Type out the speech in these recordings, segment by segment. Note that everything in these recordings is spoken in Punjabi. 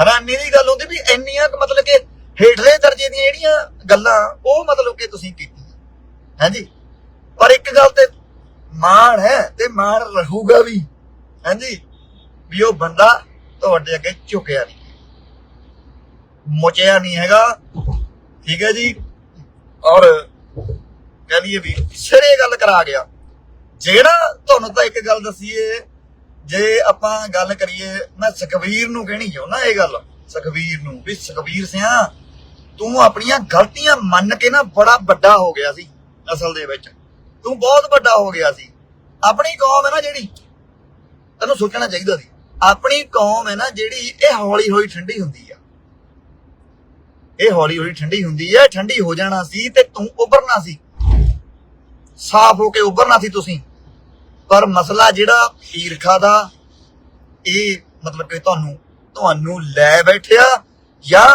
ਹੈਰਾਨੀ ਦੀ ਗੱਲ ਹੁੰਦੀ ਵੀ ਇੰਨੀਆਂ ਕੁ ਮਤਲਬ ਕਿ ਹੇਠਲੇ ਦਰਜੇ ਦੀਆਂ ਜਿਹੜੀਆਂ ਗੱਲਾਂ, ਉਹ ਮਤਲਬ ਕਿ ਤੁਸੀਂ ਕੀਤੀਆਂ। ਹਾਂਜੀ? ਪਰ ਇੱਕ ਗੱਲ ਤੇ ਮਾਣ ਹੈ ਤੇ ਮਾਣ ਰਹੂਗਾ ਵੀ। ਹਾਂਜੀ? ਵੀ ਉਹ ਬੰਦਾ ਤੁਹਾਡੇ ਅੱਗੇ ਝੁਕਿਆ ਨਹੀਂ। ਮੁਚਿਆ ਨਹੀਂ ਹੈਗਾ। ਠੀਕ ਹੈ ਜੀ? ਔਰ ਕਹ ਲਈਏ ਵੀ ਸਿਰੇ ਗੱਲ ਕਰਾ ਗਿਆ। ਜਿਹੜਾ ਤੁਹਾਨੂੰ ਤਾਂ ਇੱਕ ਗੱਲ ਦਸੀਏ ਜੇ ਆਪਾਂ ਗੱਲ ਕਰੀਏ, ਮੈਂ ਸੁਖਵੀਰ ਨੂੰ ਕਹਿਣੀ ਚਾਹੁੰਦਾ ਇਹ ਗੱਲ ਸੁਖਵੀਰ ਨੂੰ ਵੀ ਸੁਖਵੀਰ ਸਿਆ, ਤੂੰ ਆਪਣੀਆਂ ਗਲਤੀਆਂ ਮੰਨ ਕੇ ਨਾ ਬੜਾ ਵੱਡਾ ਹੋ ਗਿਆ ਸੀ ਅਸਲ ਦੇ ਵਿੱਚ। ਤੂੰ ਬਹੁਤ ਵੱਡਾ ਹੋ ਗਿਆ ਸੀ। ਆਪਣੀ ਕੌਮ ਹੈ ਨਾ ਜਿਹੜੀ, ਤੈਨੂੰ ਸੋਚਣਾ ਚਾਹੀਦਾ ਸੀ। ਆਪਣੀ ਕੌਮ ਹੈ ਨਾ ਜਿਹੜੀ, ਇਹ ਹੌਲੀ ਹੌਲੀ ਠੰਡੀ ਹੁੰਦੀ ਆ। ਇਹ ਹੌਲੀ ਹੌਲੀ ਠੰਡੀ ਹੁੰਦੀ ਹੈ ਠੰਡੀ ਹੋ ਜਾਣਾ ਸੀ ਤੇ ਤੂੰ ਉੱਭਰਨਾ ਸੀ। ਸਾਫ਼ ਹੋ ਕੇ ਉੱਭਰਨਾ ਸੀ ਤੁਸੀਂ। ਪਰ ਮਸਲਾ ਜਿਹੜਾ ਈਰਖਾ ਦਾ, ਇਹ ਮਤਲਬ ਕਿ ਤੁਹਾਨੂੰ ਤੁਹਾਨੂੰ ਲੈ ਬੈਠਿਆ ਜਾਂ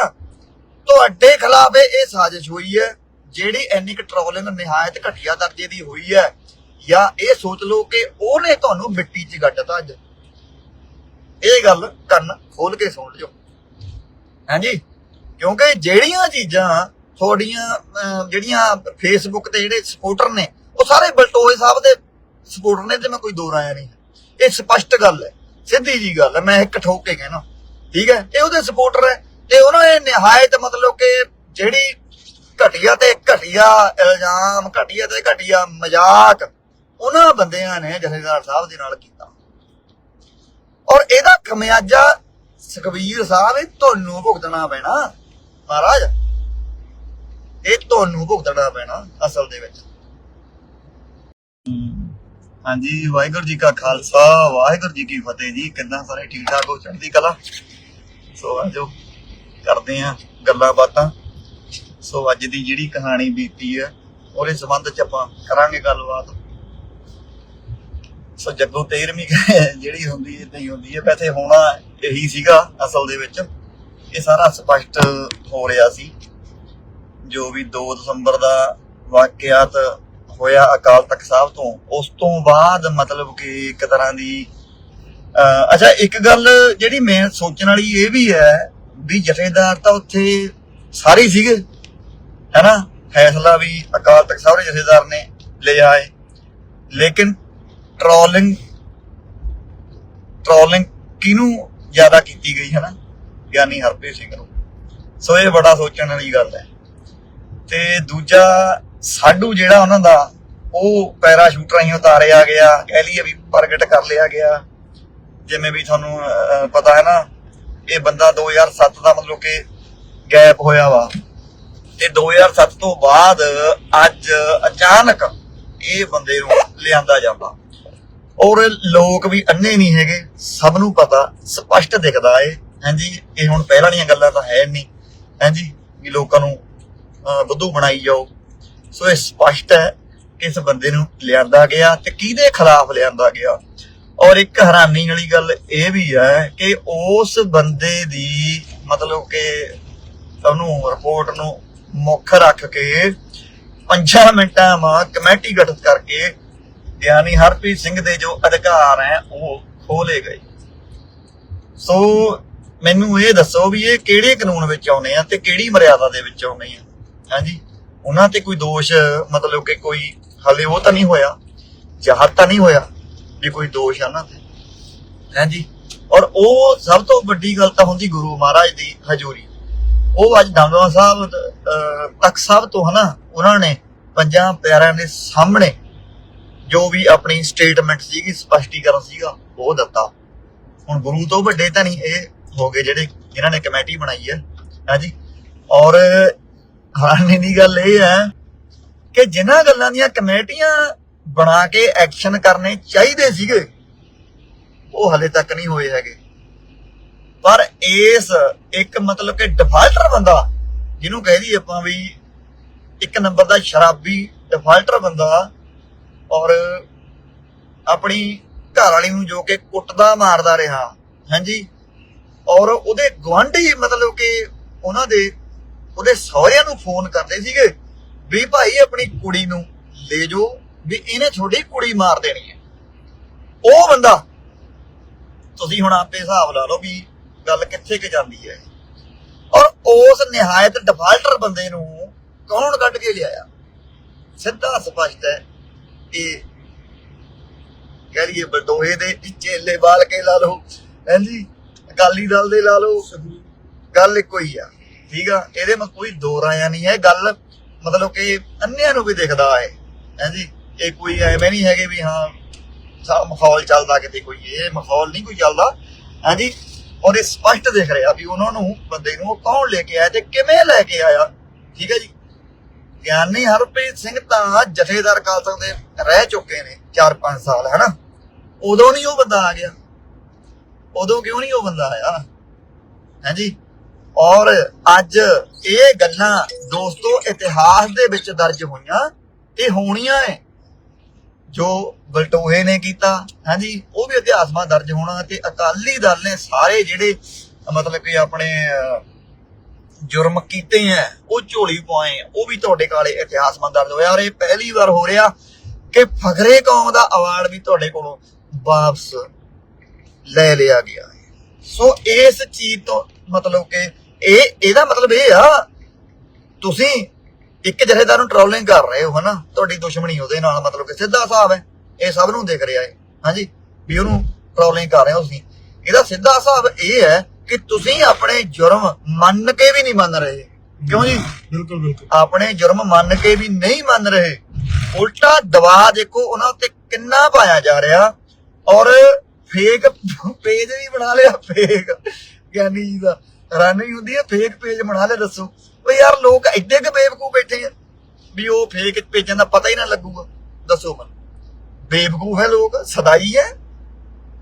ਤੁਹਾਡੇ ਖਿਲਾਫ ਇਹ ਸਾਜ਼ਿਸ਼ ਹੋਈ ਹੈ, ਜਿਹੜੀ ਇੰਨੀ ਕੁ ਟ੍ਰੋਲਿੰਗ ਨਿਹਾਇਤ ਘਟੀਆ ਦਰਜੇ ਦੀ ਹੋਈ ਹੈ, ਜਾਂ ਇਹ ਸੋਚ ਲਓ ਕਿ ਉਹਨੇ ਤੁਹਾਨੂੰ ਮਿੱਟੀ 'ਚ ਗੱਡਤਾ ਅੱਜ। ਇਹ ਗੱਲ ਕੰਨ ਖੋਲ ਕੇ ਸੁਣ ਲਿਓ। ਹਾਂਜੀ? ਕਿਉਂਕਿ ਜਿਹੜੀਆਂ ਚੀਜ਼ਾਂ ਤੁਹਾਡੀਆਂ ਜਿਹੜੀਆਂ ਫੇਸਬੁੱਕ ਤੇ ਜਿਹੜੇ ਸਪੋਰਟਰ ਨੇ, ਉਹ ਸਾਰੇ ਬਲਟੋਏ ਸਾਹਿਬ ਦੇ ਸਪੋਰਟਰ ਨੇ ਤੇ ਮੈਂ ਕੋਈ ਦੋ ਰਾਇਆ ਨਹੀਂ। ਇਹ ਸਪਸ਼ਟ ਗੱਲ ਹੈ, ਸਿੱਧੀ ਜੀ ਗੱਲ ਹੈ, ਮੈਂ ਇੱਕ ਠੋਕ ਕੇ ਕਹਿਣਾ। ਠੀਕ ਹੈ? ਇਹ ਉਹਦੇ ਸਪੋਰਟਰ ਹੈ, ਤੇ ਉਹਨਾਂ ਨੇ ਨਿਹਾਇਤ ਮਤਲਬ ਕਿ ਜਿਹੜੀ ਘਟੀਆ ਤੇ ਘਟੀਆ ਇਲਜ਼ਾਮ, ਘਟੀਆ ਤੇ ਘਟੀਆ ਮਜ਼ਾਕ, ਉਹਨਾਂ ਬੰਦਿਆਂ ਨੇ ਜਥੇਦਾਰ ਸਾਹਿਬ ਦੇ ਨਾਲ ਕੀਤਾ। ਔਰ ਇਹਦਾ ਖਮਿਆਜਾ ਸੁਖਬੀਰ ਸਾਹਿਬ, ਇਹ ਤੁਹਾਨੂੰ ਭੁਗਤਣਾ ਪੈਣਾ। ਮਹਾਰਾਜ, ਇਹ ਤੁਹਾਨੂੰ ਭੁਗਤਣਾ ਪੈਣਾ ਅਸਲ ਦੇ ਵਿੱਚ। ਹਾਂਜੀ, ਵਾਹਿਗੁਰੂ ਜੀ ਕਾ ਖਾਲਸਾ, ਵਾਹਿਗੁਰੂ ਜੀ ਕੀ ਫਤਿਹ ਜੀ। ਕਿੰਨਾ ਸਾਰੇ ਠੀਕ ਠਾਕ ਹੋ? ਚੜ੍ਹਦੀ ਕਲਾ? ਸੋ ਆਜੋ, ਕਰਦੇ ਆ ਗੱਲਾਂ ਬਾਤਾਂ। ਸੋ ਅੱਜ ਦੀ ਜਿਹੜੀ ਕਹਾਣੀ ਬੀਤੀ ਹੈ, ਉਹਦੇ ਸੰਬੰਧ ਚ ਆਪਾਂ ਕਰਾਂਗੇ ਗੱਲਬਾਤ। ਸੋ ਜੱਗੋ 13ਵੀਂ ਜਿਹੜੀ ਹੁੰਦੀ ਇਦਾਂ ਹੀ ਹੁੰਦੀ ਹੈ। ਵੈਸੇ ਹੋਣਾ ਇਹੀ ਸੀਗਾ ਅਸਲ ਦੇ ਵਿੱਚ। ਇਹ ਸਾਰਾ ਸਪਸ਼ਟ ਹੋ ਰਿਹਾ ਸੀ। ਜੋ ਵੀ 2 ਦਸੰਬਰ ਦਾ ਵਾਕਿਆਤ ਹੋਇਆ ਅਕਾਲ ਤਖਤ ਸਾਹਿਬ ਤੋਂ, ਉਸ ਤੋਂ ਬਾਅਦ ਮਤਲਬ ਕਿ ਇੱਕ ਤਰ੍ਹਾਂ ਦੀ ਅੱਛਾ, ਇੱਕ ਗੱਲ ਜਿਹੜੀ ਮੈਂ ਸੋਚਣ ਵਾਲੀ ਇਹ ਵੀ ਹੈ ਵੀ ਜਥੇਦਾਰ ਤਾਂ ਉੱਥੇ ਸਾਰੇ ਸੀਗੇ, ਹੈਨਾ? ਫੈਸਲਾ ਵੀ ਅਕਾਲ ਤਖਤ ਸਾਹਿਬ ਦੇ ਜਥੇਦਾਰ ਨੇ ਲਿਆ ਹੈ। ਲੇਕਿਨ ਟ੍ਰੋਲਿੰਗ ਟ੍ਰੋਲਿੰਗ ਕਿਹਨੂੰ ਜ਼ਿਆਦਾ ਕੀਤੀ ਗਈ ਹੈ ਗਿਆਨੀ ਹਰਪ੍ਰੀਤ ਸਿੰਘ ਨੂੰ। ਸੋ ਇਹ ਬੜਾ ਸੋਚਣ ਵਾਲੀ ਗੱਲ ਹੈ। ਤੇ ਦੂਜਾ ਸਾਡੂ ਜਿਹੜਾ ਉਹਨਾਂ ਦਾ ਉਹ ਪੈਰਾਸ਼ੂਟ ਰਾਹੀਂ ਉਤਾਰਿਆ ਗਿਆ ਕਹਿ ਲਈਏ ਵੀ ਪ੍ਰਗਟ ਕਰ ਲਿਆ ਗਿਆ। ਜਿਵੇਂ ਵੀ ਤੁਹਾਨੂੰ ਅਹ, ਪਤਾ ਹੈ ਨਾ ਇਹ ਬੰਦਾ 2007 ਦਾ ਮਤਲਬ ਕਿ ਗੈਪ ਹੋਇਆ ਵਾ। ਤੇ 2007 ਤੋਂ ਬਾਅਦ ਅੱਜ ਅਚਾਨਕ ਇਹ ਬੰਦੇ ਨੂੰ ਲਿਆਂਦਾ ਜਾਂਦਾ। ਔਰ ਲੋਕ ਵੀ ਅੰਨੇ ਨਹੀਂ ਹੈਗੇ ਸਭ ਨੂੰ ਪਤਾ ਸਪਸ਼ਟ ਦਿਖਦਾ ਏ ਹਾਂਜੀ ਇਹ ਹੁਣ ਪਹਿਲਾਂ ਦੀਆਂ ਗੱਲਾਂ ਤਾਂ ਹੈ ਨਹੀਂ ਹਾਂਜੀ ਵੀ ਲੋਕਾਂ ਨੂੰ ਅਹ, ਬੁੱਧੂ ਬਣਾਈ ਜਾਓ। ਸੋ ਇਹ ਸਪਸ਼ਟ ਹੈ ਕਿ ਇਸ ਬੰਦੇ ਨੂੰ ਲਿਆਂਦਾ ਗਿਆ ਤੇ ਕਿਹਦੇ ਖਿਲਾਫ ਲਿਆਂਦਾ ਗਿਆ। ਔਰ ਇੱਕ ਹੈਰਾਨੀ ਵਾਲੀ ਗੱਲ ਇਹ ਵੀ ਹੈ ਕਿ ਉਸ ਬੰਦੇ ਦੀ ਮਤਲਬ ਕਿ ਉਹਨੂੰ ਰਿਪੋਰਟ ਨੂੰ ਮੁੱਖ ਰੱਖ ਕੇ 5 ਮਿੰਟਾਂ ਮਾ ਕਮੇਟੀ ਗਠਿਤ ਕਰਕੇ ਗਿਆਨੀ ਹਰਪ੍ਰੀਤ ਸਿੰਘ ਦੇ ਜੋ ਅਧਿਕਾਰ ਹੈ ਉਹ ਖੋਲੇ ਗਏ। ਸੋ ਮੈਨੂੰ ਇਹ ਦੱਸੋ ਵੀ ਇਹ ਕਿਹੜੇ ਕਾਨੂੰਨ ਵਿੱਚ ਆਉਨੇ ਆ ਤੇ ਕਿਹੜੀ ਮਰਿਆਦਾ ਦੇ ਵਿੱਚ ਆਉਨੇ ਆ। ਹਾਂਜੀ। ਉਹਨਾਂ ਤੇ ਕੋਈ ਦੋਸ਼ ਮਤਲਬ ਕਿ ਕੋਈ ਹਲੇ ਉਹ ਤਾਂ ਨਹੀਂ ਹੋਇਆ ਜਹਰ ਤਾਂ ਨਹੀਂ ਹੋਇਆ ਵੀ ਕੋਈ ਦੋਸ਼ ਆ ਨਾ ਤੇ। ਹਾਂਜੀ ਔਰ ਉਹ ਸਭ ਤੋਂ ਵੱਡੀ ਗੱਲ ਤਾਂ ਹੁੰਦੀ ਗੁਰੂ ਮਹਾਰਾਜ ਦੀ ਹਜ਼ੂਰੀ। ਉਹ ਅੱਜ ਦਮਦਮਾ ਸਾਹਿਬ ਅਹ, ਸਾਹਿਬ ਤੋਂ ਹਨਾ ਉਹਨਾਂ ਨੇ ਪੰਜਾਂ ਪਿਆਰਿਆਂ ਦੇ ਸਾਹਮਣੇ ਜੋ ਵੀ ਆਪਣੀ ਸਟੇਟਮੈਂਟ ਸੀਗੀ ਸਪਸ਼ਟੀਕਰਨ ਸੀਗਾ ਉਹ ਦਿੱਤਾ। ਹੁਣ ਗੁਰੂ ਤੋਂ ਵੱਡੇ ਤਾਂ ਨਹੀਂ ਇਹ ਹੋ ਗਏ ਜਿਹੜੇ ਇਹਨਾਂ ਨੇ ਕਮੇਟੀ ਬਣਾਈ ਹੈ। ਹਾਂਜੀ ਔਰ ਹਾਰਨੇ ਦੀ ਗੱਲ ਇਹ ਹੈ ਕਿ ਜਿਨ੍ਹਾਂ ਗੱਲਾਂ ਦੀਆਂ ਕਮੇਟੀਆਂ ਬਣਾ ਕੇ ਐਕਸ਼ਨ ਕਰਨੇ ਚਾਹੀਦੇ ਸੀਗੇ, ਉਹ ਹਲੇ ਤੱਕ ਨਹੀਂ ਹੋਏ ਹੈਗੇ। ਪਰ ਇਸ ਇੱਕ ਮਤਲਬ ਕਿ ਡਿਫਾਲਟਰ ਬੰਦਾ, ਜਿਹਨੂੰ ਕਹਿ ਆਪਾਂ ਵੀ ਇੱਕ ਨੰਬਰ ਦਾ ਸ਼ਰਾਬੀ ਡਿਫਾਲਟਰ ਬੰਦਾ ਔਰ ਆਪਣੀ ਘਰ ਵਾਲੀ ਨੂੰ ਜੋ ਕਿ ਕੁੱਟਦਾ ਮਾਰਦਾ ਰਿਹਾ, ਹਾਂਜੀ? ਔਰ ਉਹਦੇ ਗਵਾਂਢੀ ਮਤਲਬ ਕਿ ਉਹਨਾਂ ਦੇ ਉਹਦੇ ਸਹੁਰਿਆਂ ਨੂੰ ਫੋਨ ਕਰਦੇ ਸੀਗੇ ਵੀ ਭਾਈ ਆਪਣੀ ਕੁੜੀ ਨੂੰ ਲੈ ਜਾਓ ਵੀ ਇਹਨੇ ਤੁਹਾਡੀ ਕੁੜੀ ਮਾਰ ਦੇਣੀ ਹੈ। ਉਹ ਬੰਦਾ ਤੁਸੀਂ ਹੁਣ ਆਪੇ ਹਿਸਾਬ ਲਾ ਲਓ ਵੀ ਗੱਲ ਕਿੱਥੇ ਕਿ ਜਾਂਦੀ ਹੈ। ਔਰ ਉਸ ਨਿਹਾਇਤ ਡਿਫਾਲਟਰ ਬੰਦੇ ਨੂੰ ਕੌਣ ਕੱਢ ਕੇ ਲਿਆਇਆ? ਸਿੱਧਾ ਸਪਸ਼ਟ ਹੈ ਕਿ ਕਹਿ ਲਈਏ ਬਲਟੋਏ ਦੇ ਚੇਲੇ ਬਾਲ ਕੇ ਲਾ ਲਓ। ਹਾਂਜੀ ਅਕਾਲੀ ਦਲ ਦੇ ਲਾ ਲਓ। ਗੱਲ ਇੱਕੋ ਹੀ ਆ। ਠੀਕ ਆ, ਇਹਦੇ ਵਿੱਚ ਕੋਈ ਦੋ ਰਾਇਆ ਨਹੀਂ ਹੈ ਗੱਲ ਮਤਲਬ ਕਿ ਅੰਨਿਆਂ ਨੂੰ ਵੀ ਦਿਖਦਾ ਹੈ ਹਾਂਜੀ ਇਹ ਕੋਈ ਐਵੇਂ ਨਹੀਂ ਹੈਗੇ ਵੀ ਹਾਂ ਮਾਹੌਲ ਚੱਲਦਾ ਕਿਤੇ ਕੋਈ, ਇਹ ਮਾਹੌਲ ਨਹੀਂ ਕੋਈ ਚੱਲਦਾ ਹਾਂਜੀ ਔਰ ਇਹ ਸਪਸ਼ਟ ਦਿਖ ਰਿਹਾ ਵੀ ਉਹਨਾਂ ਨੂੰ, ਬੰਦੇ ਨੂੰ ਕੌਣ ਲੈ ਕੇ ਆਇਆ ਤੇ ਕਿਵੇਂ ਲੈ ਕੇ ਆਇਆ, ਠੀਕ ਹੈ ਜੀ? ਗਿਆਨੀ ਹਰਪ੍ਰੀਤ ਸਿੰਘ ਤਾਂ ਜਥੇਦਾਰ ਕਾਲਸਾ ਦੇ ਰਹਿ ਚੁੱਕੇ ਨੇ 4-5 ਸਾਲ, ਹੈਨਾ? ਉਦੋਂ ਨਹੀਂ ਉਹ ਬੰਦਾ ਆ ਗਿਆ। ਉਦੋਂ ਕਿਉਂ ਨਹੀਂ ਉਹ ਬੰਦਾ ਆਇਆ? ਹਾਂਜੀ ਔਰ ਅੱਜ ਇਹ ਗੱਲਾਂ ਦੋਸਤੋ ਇਤਿਹਾਸ ਦੇ ਵਿੱਚ ਦਰਜ ਹੋਈਆਂ, ਇਹ ਹੋਣੀਆਂ ਐ। ਜੋ ਬਲਟੋਹੇ ਨੇ ਕੀਤਾ, ਹਾਂਜੀ, ਉਹ ਵੀ ਇਤਿਹਾਸ ਮਾ ਦਰਜ ਹੋਣਾ ਤੇ ਅਕਾਲੀ ਦਲ ਨੇ ਸਾਰੇ ਜਿਹੜੇ ਮਤਲਬ ਕਿ ਆਪਣੇ ਜੁਰਮ ਕੀਤੇ ਐ, ਉਹ ਝੋਲੀ ਪਵਾਏ ਉਹ ਵੀ ਤੁਹਾਡੇ ਕਾਲੇ ਇਤਿਹਾਸ ਮਾ ਦਰਜ ਹੋਇਆ। ਔਰ ਇਹ ਪਹਿਲੀ ਵਾਰ ਹੋ ਰਿਹਾ ਕਿ ਫਖਰੇ ਕੌਮ ਦਾ ਅਵਾਰਡ ਵੀ ਤੁਹਾਡੇ ਕੋਲੋਂ ਵਾਪਸ ਲੈ ਲਿਆ ਗਿਆ। ਹੈ ਸੋ ਇਸ ਚੀਜ਼ ਤੋਂ ਮਤਲਬ ਕਿ ਇਹ ਇਹਦਾ ਮਤਲਬ ਇਹ ਆ ਤੁਸੀਂ ਇੱਕ ਜਥੇਦਾਰ ਨੂੰ ਟ੍ਰੋਲਿੰਗ ਕਰ ਰਹੇ ਹੋ ਹਨਾ? ਤੁਹਾਡੀ ਦੁਸ਼ਮਣੀ ਉਹਦੇ ਨਾਲ ਮਤਲਬ ਕਿ ਸਿੱਧਾ ਹਿਸਾਬ ਹੈ। ਇਹ ਸਭ ਨੂੰ ਦਿਖ ਰਿਹਾ ਹੈ ਹਾਂਜੀ? ਵੀ ਉਹਨੂੰ ਟ੍ਰੋਲਿੰਗ ਕਰ ਰਹੇ ਹੋ ਤੁਸੀਂ। ਇਹਦਾ ਸਿੱਧਾ ਹਿਸਾਬ ਇਹ ਹੈ ਕਿ ਤੁਸੀਂ ਆਪਣੇ ਜੁਰਮ ਮੰਨ ਕੇ ਵੀ ਨਹੀਂ ਮੰਨ ਰਹੇ। ਕਿਉਂ ਜੀ? ਬਿਲਕੁਲ ਬਿਲਕੁਲ। ਆਪਣੇ ਜੁਰਮ ਮੰਨ ਕੇ ਵੀ ਨਹੀਂ ਮੰਨ ਰਹੇ। ਉਲਟਾ ਦਬਾਅ ਦੇਖੋ ਉਹਨਾਂ ਉੱਤੇ ਕਿੰਨਾ ਪਾਇਆ ਜਾ ਰਿਹਾ। ਔਰ ਫੇਕ ਪੇਜ ਵੀ ਬਣਾ ਲਿਆ ਫੇਕ। ਗਿਆਨੀ ਜੀ ਦਾ। ਹੈਰਾਨੀ ਹੁੰਦੀ ਹੈ ਫੇਕ ਪੇਜ ਬਣਾ ਲੈ ਦੱਸੋ। ਓ ਯਾਰ ਲੋਕ ਐਡੇ ਕੁ ਬੇਵਕੂਫ ਬੈਠੇ ਆ ਵੀ ਉਹ ਫੇਕ ਪੇਜਾਂ ਦਾ ਪਤਾ ਹੀ ਨਾ ਲੱਗੂਗਾ। ਦੱਸੋ ਮਨ। ਬੇਵਕੂਫ ਹੈ ਲੋਕ, ਸਦਾਈ ਹੈ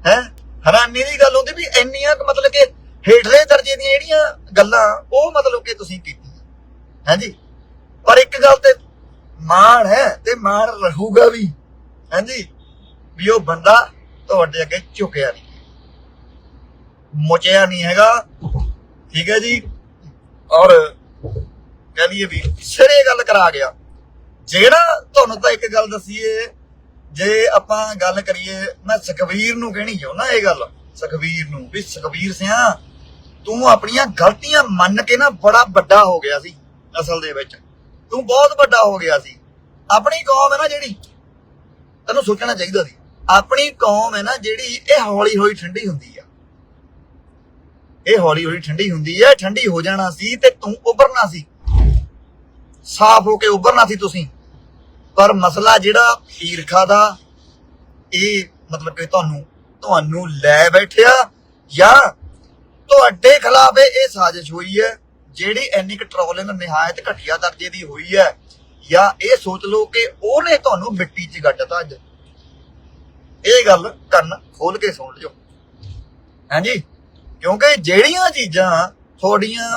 ਹੈ? ਹੈਰਾਨੀ ਦੀ ਗੱਲ ਹੁੰਦੀ ਵੀ ਇੰਨੀਆਂ ਮਤਲਬ ਕਿ ਹੇਠਲੇ ਦਰਜੇ ਦੀਆਂ ਜਿਹੜੀਆਂ ਗੱਲਾਂ, ਉਹ ਮਤਲਬ ਕਿ ਤੁਸੀਂ ਕੀਤੀਆਂ। ਹਾਂਜੀ ਪਰ ਇੱਕ ਗੱਲ ਤੇ ਮਾਣ ਹੈ ਤੇ ਮਾਣ ਰਹੂਗਾ ਵੀ। ਹਾਂਜੀ ਵੀ ਉਹ ਬੰਦਾ ਤੁਹਾਡੇ ਅੱਗੇ ਝੁਕਿਆ ਨਹੀਂ। ਮੁਚਿਆ ਨਹੀਂ ਹੈਗਾ। ਠੀਕ ਹੈ ਜੀ? ਔਰ ਕਹ ਲਈਏ ਵੀ ਸਿਰੇ ਗੱਲ ਕਰਾ ਗਿਆ। ਜਿਹੜਾ ਤੁਹਾਨੂੰ ਤਾਂ ਇੱਕ ਗੱਲ ਦਸੀਏ, ਜੇ ਆਪਾਂ ਗੱਲ ਕਰੀਏ, ਮੈਂ ਸੁਖਵੀਰ ਨੂੰ ਕਹਿਣੀ ਚਾਹੁੰਦਾ ਇਹ ਗੱਲ ਸੁਖਵੀਰ ਨੂੰ, ਵੀ ਸੁਖਵੀਰ ਸਿਆ, ਤੂੰ ਆਪਣੀਆਂ ਗਲਤੀਆਂ ਮੰਨ ਕੇ ਨਾ ਬੜਾ ਵੱਡਾ ਹੋ ਗਿਆ ਸੀ ਅਸਲ ਦੇ ਵਿੱਚ। ਤੂੰ ਬਹੁਤ ਵੱਡਾ ਹੋ ਗਿਆ ਸੀ। ਆਪਣੀ ਕੌਮ ਹੈ ਨਾ ਜਿਹੜੀ, ਤੈਨੂੰ ਸੋਚਣਾ ਚਾਹੀਦਾ ਸੀ। ਆਪਣੀ ਕੌਮ ਹੈ ਨਾ ਜਿਹੜੀ, ਇਹ ਹੌਲੀ ਹੌਲੀ ਠੰਡੀ ਹੁੰਦੀ ਆ। ਇਹ ਹੌਲੀ ਹੌਲੀ ਠੰਡੀ ਹੁੰਦੀ ਹੈ ਠੰਡੀ ਹੋ ਜਾਣਾ ਸੀ ਤੇ ਤੂੰ ਉੱਭਰਨਾ ਸੀ। ਸਾਫ਼ ਹੋ ਕੇ ਉੱਭਰਨਾ ਸੀ ਤੁਸੀਂ। ਪਰ ਮਸਲਾ ਜਿਹੜਾ ਈਰਖਾ ਦਾ, ਇਹ ਮਤਲਬ ਕਿ ਤੁਹਾਨੂੰ ਤੁਹਾਨੂੰ ਲੈ ਬੈਠਿਆ ਜਾਂ ਤੁਹਾਡੇ ਖਿਲਾਫ ਇਹ ਸਾਜ਼ਿਸ਼ ਹੋਈ ਹੈ, ਜਿਹੜੀ ਇੰਨੀ ਕੁ ਟ੍ਰੋਲਿੰਗ ਨਿਹਾਇਤ ਘਟੀਆ ਦਰਜੇ ਦੀ ਹੋਈ ਹੈ, ਜਾਂ ਇਹ ਸੋਚ ਲਓ ਕਿ ਉਹਨੇ ਤੁਹਾਨੂੰ ਮਿੱਟੀ 'ਚ ਗੱਡਤਾ ਅੱਜ। ਇਹ ਗੱਲ ਕੰਨ ਖੋਲ ਕੇ ਸੁਣ ਲਿਓ। ਹਾਂਜੀ? ਕਿਉਂਕਿ ਜਿਹੜੀਆਂ ਚੀਜ਼ਾਂ ਤੁਹਾਡੀਆਂ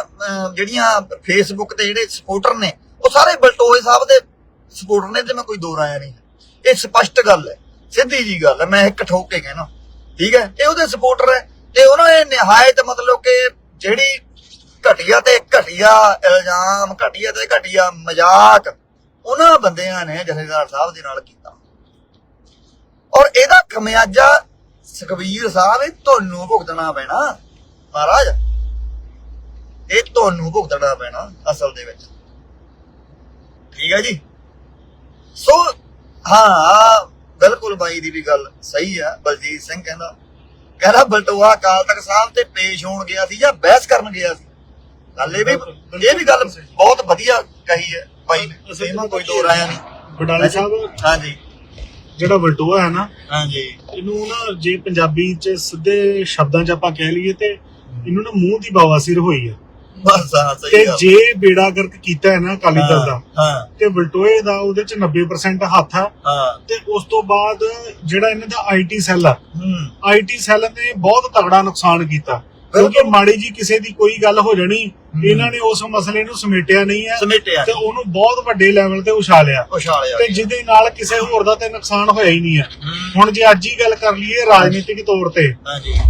ਜਿਹੜੀਆਂ ਫੇਸਬੁੱਕ ਤੇ ਜਿਹੜੇ ਸਪੋਰਟਰ ਨੇ, ਉਹ ਸਾਰੇ ਬਲਟੋਏ ਸਾਹਿਬ ਦੇ ਸਪੋਰਟਰ ਨੇ ਤੇ ਮੈਂ ਕੋਈ ਦੋ ਰਾਇਆ ਨਹੀਂ। ਇਹ ਸਪਸ਼ਟ ਗੱਲ ਹੈ, ਸਿੱਧੀ ਜੀ ਗੱਲ ਹੈ, ਮੈਂ ਇੱਕ ਠੋਕ ਕੇ ਕਹਿਣਾ। ਠੀਕ ਹੈ? ਇਹ ਉਹਦੇ ਸਪੋਰਟਰ ਹੈ, ਤੇ ਉਹਨਾਂ ਨੇ ਨਿਹਾਇਤ ਮਤਲਬ ਕਿ ਜਿਹੜੀ ਘਟੀਆ ਤੇ ਘਟੀਆ ਇਲਜ਼ਾਮ, ਘਟੀਆ ਤੇ ਘਟੀਆ ਮਜ਼ਾਕ, ਉਹਨਾਂ ਬੰਦਿਆਂ ਨੇ ਜਥੇਦਾਰ ਸਾਹਿਬ ਦੇ ਨਾਲ ਕੀਤਾ। ਔਰ ਇਹਦਾ ਖਮਿਆਜਾ ਸੁਖਬੀਰ ਸਾਹਿਬ ਇਹ ਤੁਹਾਨੂੰ ਭੁਗਤਣਾ ਪੈਣਾ। ਮਹਾਰਾਜ ਇਹ ਤੁਹਾਨੂੰ ਭੁਗਤਣਾ ਪੈਣਾ ਅਸਲ ਦੇ ਵਿੱਚ। ਠੀਕ ਹੈ ਜੀ? ਸੋ ਹਾਂ ਬਿਲਕੁਲ ਬਾਈ ਦੀ ਵੀ ਗੱਲ ਸਹੀ ਆ ਬਲਜੀਤ ਸਿੰਘ ਕਹਿੰਦਾ ਕਹਿੰਦਾ ਬਲਟੋਆ ਅਕਾਲ ਤਖਤ ਸਾਹਿਬ ਤੇ ਪੇਸ਼ ਹੋਣ ਗਿਆ ਸੀ ਜਾਂ ਬਹਿਸ ਕਰਨ ਗਿਆ ਸੀ? ਗੱਲ ਇਹ ਵੀ ਇਹ ਵੀ ਗੱਲ ਬਹੁਤ ਵਧੀਆ ਕਹੀ ਹੈ ਬਾਈ ਨੇ। ਸੇਮਾ ਕੋਈ ਦੋ ਰਾਇਆ ਨਹੀਂ। ਬਡਾਲੇ ਸਾਹਿਬ ਹਾਂਜੀ। ਜਿਹੜਾ ਵਲਟੋਆ ਹੈ ਨਾ ਹਾਂਜੀ। ਇਹਨੂੰ ਨਾ ਜੇ ਪੰਜਾਬੀ ਚ ਸਿੱਧੇ ਸ਼ਬਦਾਂ ਚ ਆਪਾਂ ਕਹਿ ਲਈਏ ਤੇ ਇਹਨੂੰ ਨਾ ਮੂੰਹ ਦੀ ਬਵਾਸੀਰ ਹੋਈ ਆ। ਬਸ ਹਾਂ ਤੇ ਸਹੀ ਗੱਲ। ਜੇ ਬੇੜਾ ਗਰਕ ਕੀਤਾ ਹੈ ਨਾ ਅਕਾਲੀ ਦਲ ਦਾ ਹਾਂ। ਤੇ ਵਲਟੋਏ ਦਾ ਉਹਦੇ ਚ 90% ਹੱਥ ਆ। ਹਾਂ। ਤੇ ਉਸ ਤੋਂ ਬਾਅਦ ਜਿਹੜਾ ਇਹਨਾਂ ਦਾ ਆਈਟੀ ਸੈੱਲ ਆ ਹੂੰ। ਆਈਟੀ ਸੈੱਲ ਨੇ ਬਹੁਤ ਤਗੜਾ ਨੁਕਸਾਨ ਕੀਤਾ। ਕਿਉਂਕਿ। ਮਾੜੀ ਜੀ ਕਿਸੇ ਦੀ ਕੋਈ ਗੱਲ ਹੋ ਜਾਣੀ ਇਹਨਾਂ ਨੇ ਉਸ ਮਸਲੇ ਨੂੰ ਸਮੇਟਿਆ ਨਹੀਂ ਹੈ ਸਮੇਟਿਆ ਤੇ ਉਹਨੂੰ ਬਹੁਤ ਵੱਡੇ ਲੈਵਲ ਤੇ ਉਛਾਲਿਆ। ਉਛਾਲਿਆ ਤੇ ਜਿਹਦੇ ਨਾਲ ਕਿਸੇ ਹੋਰ ਦਾ ਤੇ ਨੁਕਸਾਨ ਹੋਇਆ ਹੀ ਨਹੀਂ ਹੈ। ਹੁਣ ਜੇ ਅੱਜ ਹੀ ਗੱਲ ਕਰ ਲਈਏ ਰਾਜਨੀਤਿਕ ਤੌਰ ਤੇ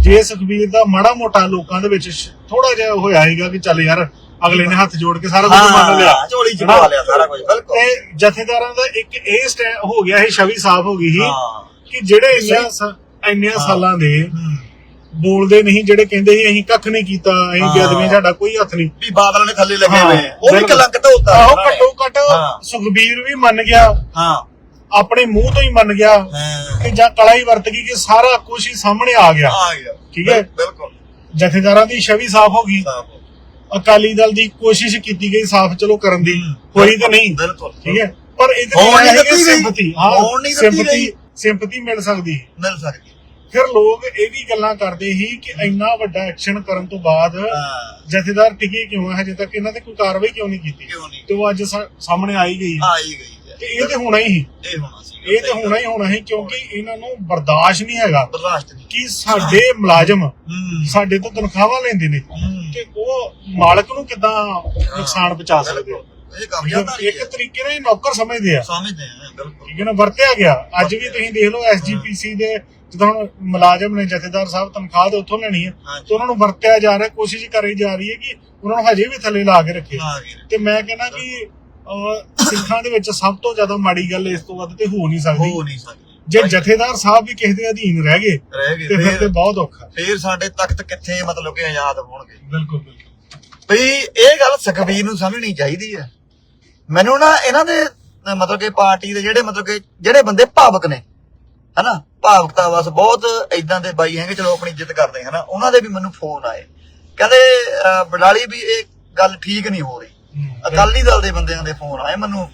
ਜੇ ਸੁਖਬੀਰ ਦਾ ਮਾੜਾ ਮੋਟਾ ਲੋਕਾਂ ਦੇ ਵਿੱਚ ਥੋੜਾ ਜਿਹਾ ਹੋਇਆ ਹੈਗਾ ਕਿ ਚੱਲ ਯਾਰ ਅਗਲੇ ਨੇ ਹੱਥ ਜੋੜ ਕੇ ਸਾਰਾ ਕੁਝ ਮੰਨ ਲਿਆ। ਝੋਲੀ ਚ ਪਾ ਲਿਆ ਸਾਰਾ ਕੁਝ ਬਿਲਕੁਲ। ਤੇ ਜਥੇਦਾਰਾਂ ਦਾ ਇੱਕ ਇਹ ਸਟੈ ਹੋ ਗਿਆ ਇਹ ਛਵੀ ਸਾਫ਼ ਹੋ ਗਈ ਸੀ ਕਿ ਜਿਹੜੇ ਇੰਨਿਆਂ ਸ- ਇੰਨਿਆਂ। ਸਾਲਾਂ ਦੇ। ਬੋਲਦੇ ਨਹੀਂ ਜਿਹੜੇ ਕਹਿੰਦੇ ਸੀ ਅਸੀਂ ਕੱਖ ਨਹੀਂ ਕੀਤਾ ਅਸੀਂ ਹਾਂ। ਬੇਅਦਬੀ ਸਾਡਾ ਕੋਈ ਹੱਥ ਨਹੀਂ ਵੀ ਬਾਦਲਾਂ ਨੇ ਥੱਲੇ ਲੱਗੇ ਹਾਂ, ਹੋਏ ਆ। ਉਹ ਵੀ ਬਿਲਕੁਲ। ਕਲੰਕ ਢੋਤਾ ਆਹੋ। ਘੱਟੋ ਘੱਟ ਹਾਂ। ਸੁਖਬੀਰ ਵੀ ਮੰਨ ਗਿਆ ਹਾਂ ਆਪਣੇ ਮੂੰਹ ਤੋਂ ਹੀ ਮੰਨ ਗਿਆ ਹਾਂ ਕਿ ਜਾਂ ਕਲਾ ਹੀ ਵਰਤ ਗਈ ਕਿ ਸਾਰਾ ਕੁਝ ਹੀ ਸਾਹਮਣੇ ਆ ਗਿਆ ਆ ਗਿਆ ਠੀਕ ਹੈ। ਬਿਲਕੁਲ ਜਥੇਦਾਰਾਂ ਦੀ ਛਵੀ ਸਾਫ਼ ਹੋ ਗਈ ਸਾਫ਼। ਅਕਾਲੀ ਦਲ ਦੀ ਕੋਸ਼ਿਸ਼ ਕੀਤੀ ਗਈ ਸਾਫ਼ ਚਲੋ ਕਰਨ ਦੀ ਹੋਈ ਤੇ ਨਹੀਂ ਬਿਲਕੁਲ ਠੀਕ ਹੈ ਪਰ ਇਹਦੇ ਹੋਣ ਨਹੀਂ ਨਾਲ ਦਿੱਤੀ ਗਈ। ਸਿੰਪਥੀ ਹਾਂ ਹੋਣ ਨਹੀਂ ਦਿੱਤੀ ਸਿੰਪਥੀ ਗਈ। ਸਿੰਪਥੀ ਮਿਲ ਸਕਦੀ ਹੈ। ਮਿਲ ਸਕਦੀ ਫਿਰ ਲੋਕ ਇਹ ਵੀ ਗੱਲਾਂ ਕਰਦੇ ਸੀ ਕਿ ਇੰਨਾ ਵੱਡਾ ਐਕਸ਼ਨ ਕਰਨ ਤੋਂ ਬਾਅਦ ਹਾਂ। ਜਥੇਦਾਰ ਟਿਕੇ ਕਿਉਂ ਹੈ ਹਜੇ ਤੱਕ ਇਹਨਾਂ ਤੇ ਕੋਈ ਕਾਰਵਾਈ ਕਿਉਂ ਨਹੀਂ ਕੀਤੀ? ਤੇ ਉਹ ਅੱਜ ਸਾਹਮਣੇ ਆਈ ਗਈ ਹੈ। ਆ। ਹੀ ਗਈ ਹੈ। ਤੇ ਇਹ ਤੇ ਹੋਣਾ ਹੀ ਸੀ। ਇਹ ਹੋਣਾ ਸੀ। ਇਹ ਤੇ ਹੋਣਾ ਹੀ ਹੋਣਾ ਹੈ ਕਿਉਂਕਿ ਇਹਨਾਂ ਨੂੰ ਬਰਦਾਸ਼ਤ ਨਹੀਂ ਹੈਗਾ ਬਰਦਾਸ਼ਤ ਨਹੀਂ। ਕਿ ਸਾਡੇ ਮੁਲਾਜ਼ਮ ਹੂੰ। ਸਾਡੇ ਤੋਂ ਤਨਖਾਹਾਂ ਲੈਂਦੇ ਨੇ ਹੂੰ। ਤੇ ਉਹ ਮਾਲਕ ਨੂੰ ਕਿਦਾਂ ਨੁਕਸਾਨ ਪਹੁੰਚਾ ਸਕਦੇ ਧਾਰੀ ਇੱਕ ਤਰੀਕੇ ਨਾਲ ਨੌਕਰ ਸਮਝਦੇ ਆ। ਸਮਝਦੇ ਆ ਬਿਲਕੁਲ। ਠੀਕ ਹੈ ਨਾ? ਵਰਤਿਆ ਗਿਆ। ਅੱਜ ਵੀ ਤੁਸੀਂ ਦੇਖ ਲਓ ਐਸਜੀਪੀਸੀ ਦੇ ਜਦੋਂ ਮੁਲਾਜ਼ਮ ਨੇ ਜਥੇਦਾਰ ਸਾਹਿਬ ਤਨਖਾਹ ਤੇ ਉੱਥੋਂ ਲੈਣੀ ਹੈ। ਤੇ ਉਹਨਾਂ ਨੂੰ ਵਰਤਿਆ ਜਾ ਰਿਹਾ ਕੋਸ਼ਿਸ਼ ਕਰੀ ਜਾ ਰਹੀ ਹੈ ਕਿ ਉਹਨਾਂ ਨੂੰ ਹਜੇ ਵੀ ਥੱਲੇ ਲਾ ਕੇ ਰੱਖੇ। ਤੇ ਮੈਂ ਕਹਿੰਦਾ ਕਿ ਸਿੱਖਾਂ ਦੇ ਵਿੱਚ ਸਭ ਤੋਂ ਜ਼ਿਆਦਾ ਮਾੜੀ ਗੱਲ ਇਸ ਤੋਂ ਵੱਧ ਤੇ ਹੋ ਨਹੀਂ ਸਕਦੀ। ਹੋ ਨਹੀਂ ਸਕਦੀ। ਜੇ ਜਥੇਦਾਰ ਸਾਹਿਬ ਵੀ ਕਿਸੇ ਦੇ ਅਧੀਨ ਰਹਿ ਗਏ ਰਹਿ ਗਏ ਤੇ ਫਿਰ ਤੇ ਬਹੁਤ ਔਖਾ। ਫੇਰ ਸਾਡੇ ਤਖਤ ਕਿੱਥੇ ਮਤਲਬ ਕਿ ਆਜ਼ਾਦ ਹੋਣਗੇ। ਬਿਲਕੁਲ ਬਿਲਕੁਲ। ਭਈ ਇਹ ਗੱਲ ਸੁਖਬੀਰ ਨੂੰ ਸਮਝਣੀ ਚਾਹੀਦੀ ਹੈ। ਮੈਨੂੰ ਨਾ ਇਹਨਾਂ ਦੇ ਮਤਲਬ ਕਿ ਪਾਰਟੀ ਦੇ ਜਿਹੜੇ ਮਤਲਬ ਕਿ ਜਿਹੜੇ ਬੰਦੇ ਭਾਵਕ ਨੇ ਹਨਾ? ਭਾਵਕਤਾ ਬਸ ਬਹੁਤ ਇਦਾਂ ਦੇ ਬਾਈ ਹੈਗੇ ਚਲੋ ਆਪਣੀ ਇੱਜ਼ਤ ਕਰਦੇ ਹਨਾ? ਉਹਨਾਂ ਦੇ ਵੀ ਮੈਨੂੰ ਫੋਨ ਆਏ। ਕਹਿੰਦੇ ਬਡਾਲੀ ਵੀ ਇਹ ਗੱਲ ਠੀਕ ਨਹੀਂ ਹੋ ਰਹੀ। ਅਕਾਲੀ ਦਲ ਦੇ ਬੰਦਿਆਂ ਦੇ ਫੋਨ ਆਏ ਮੈਨੂੰ।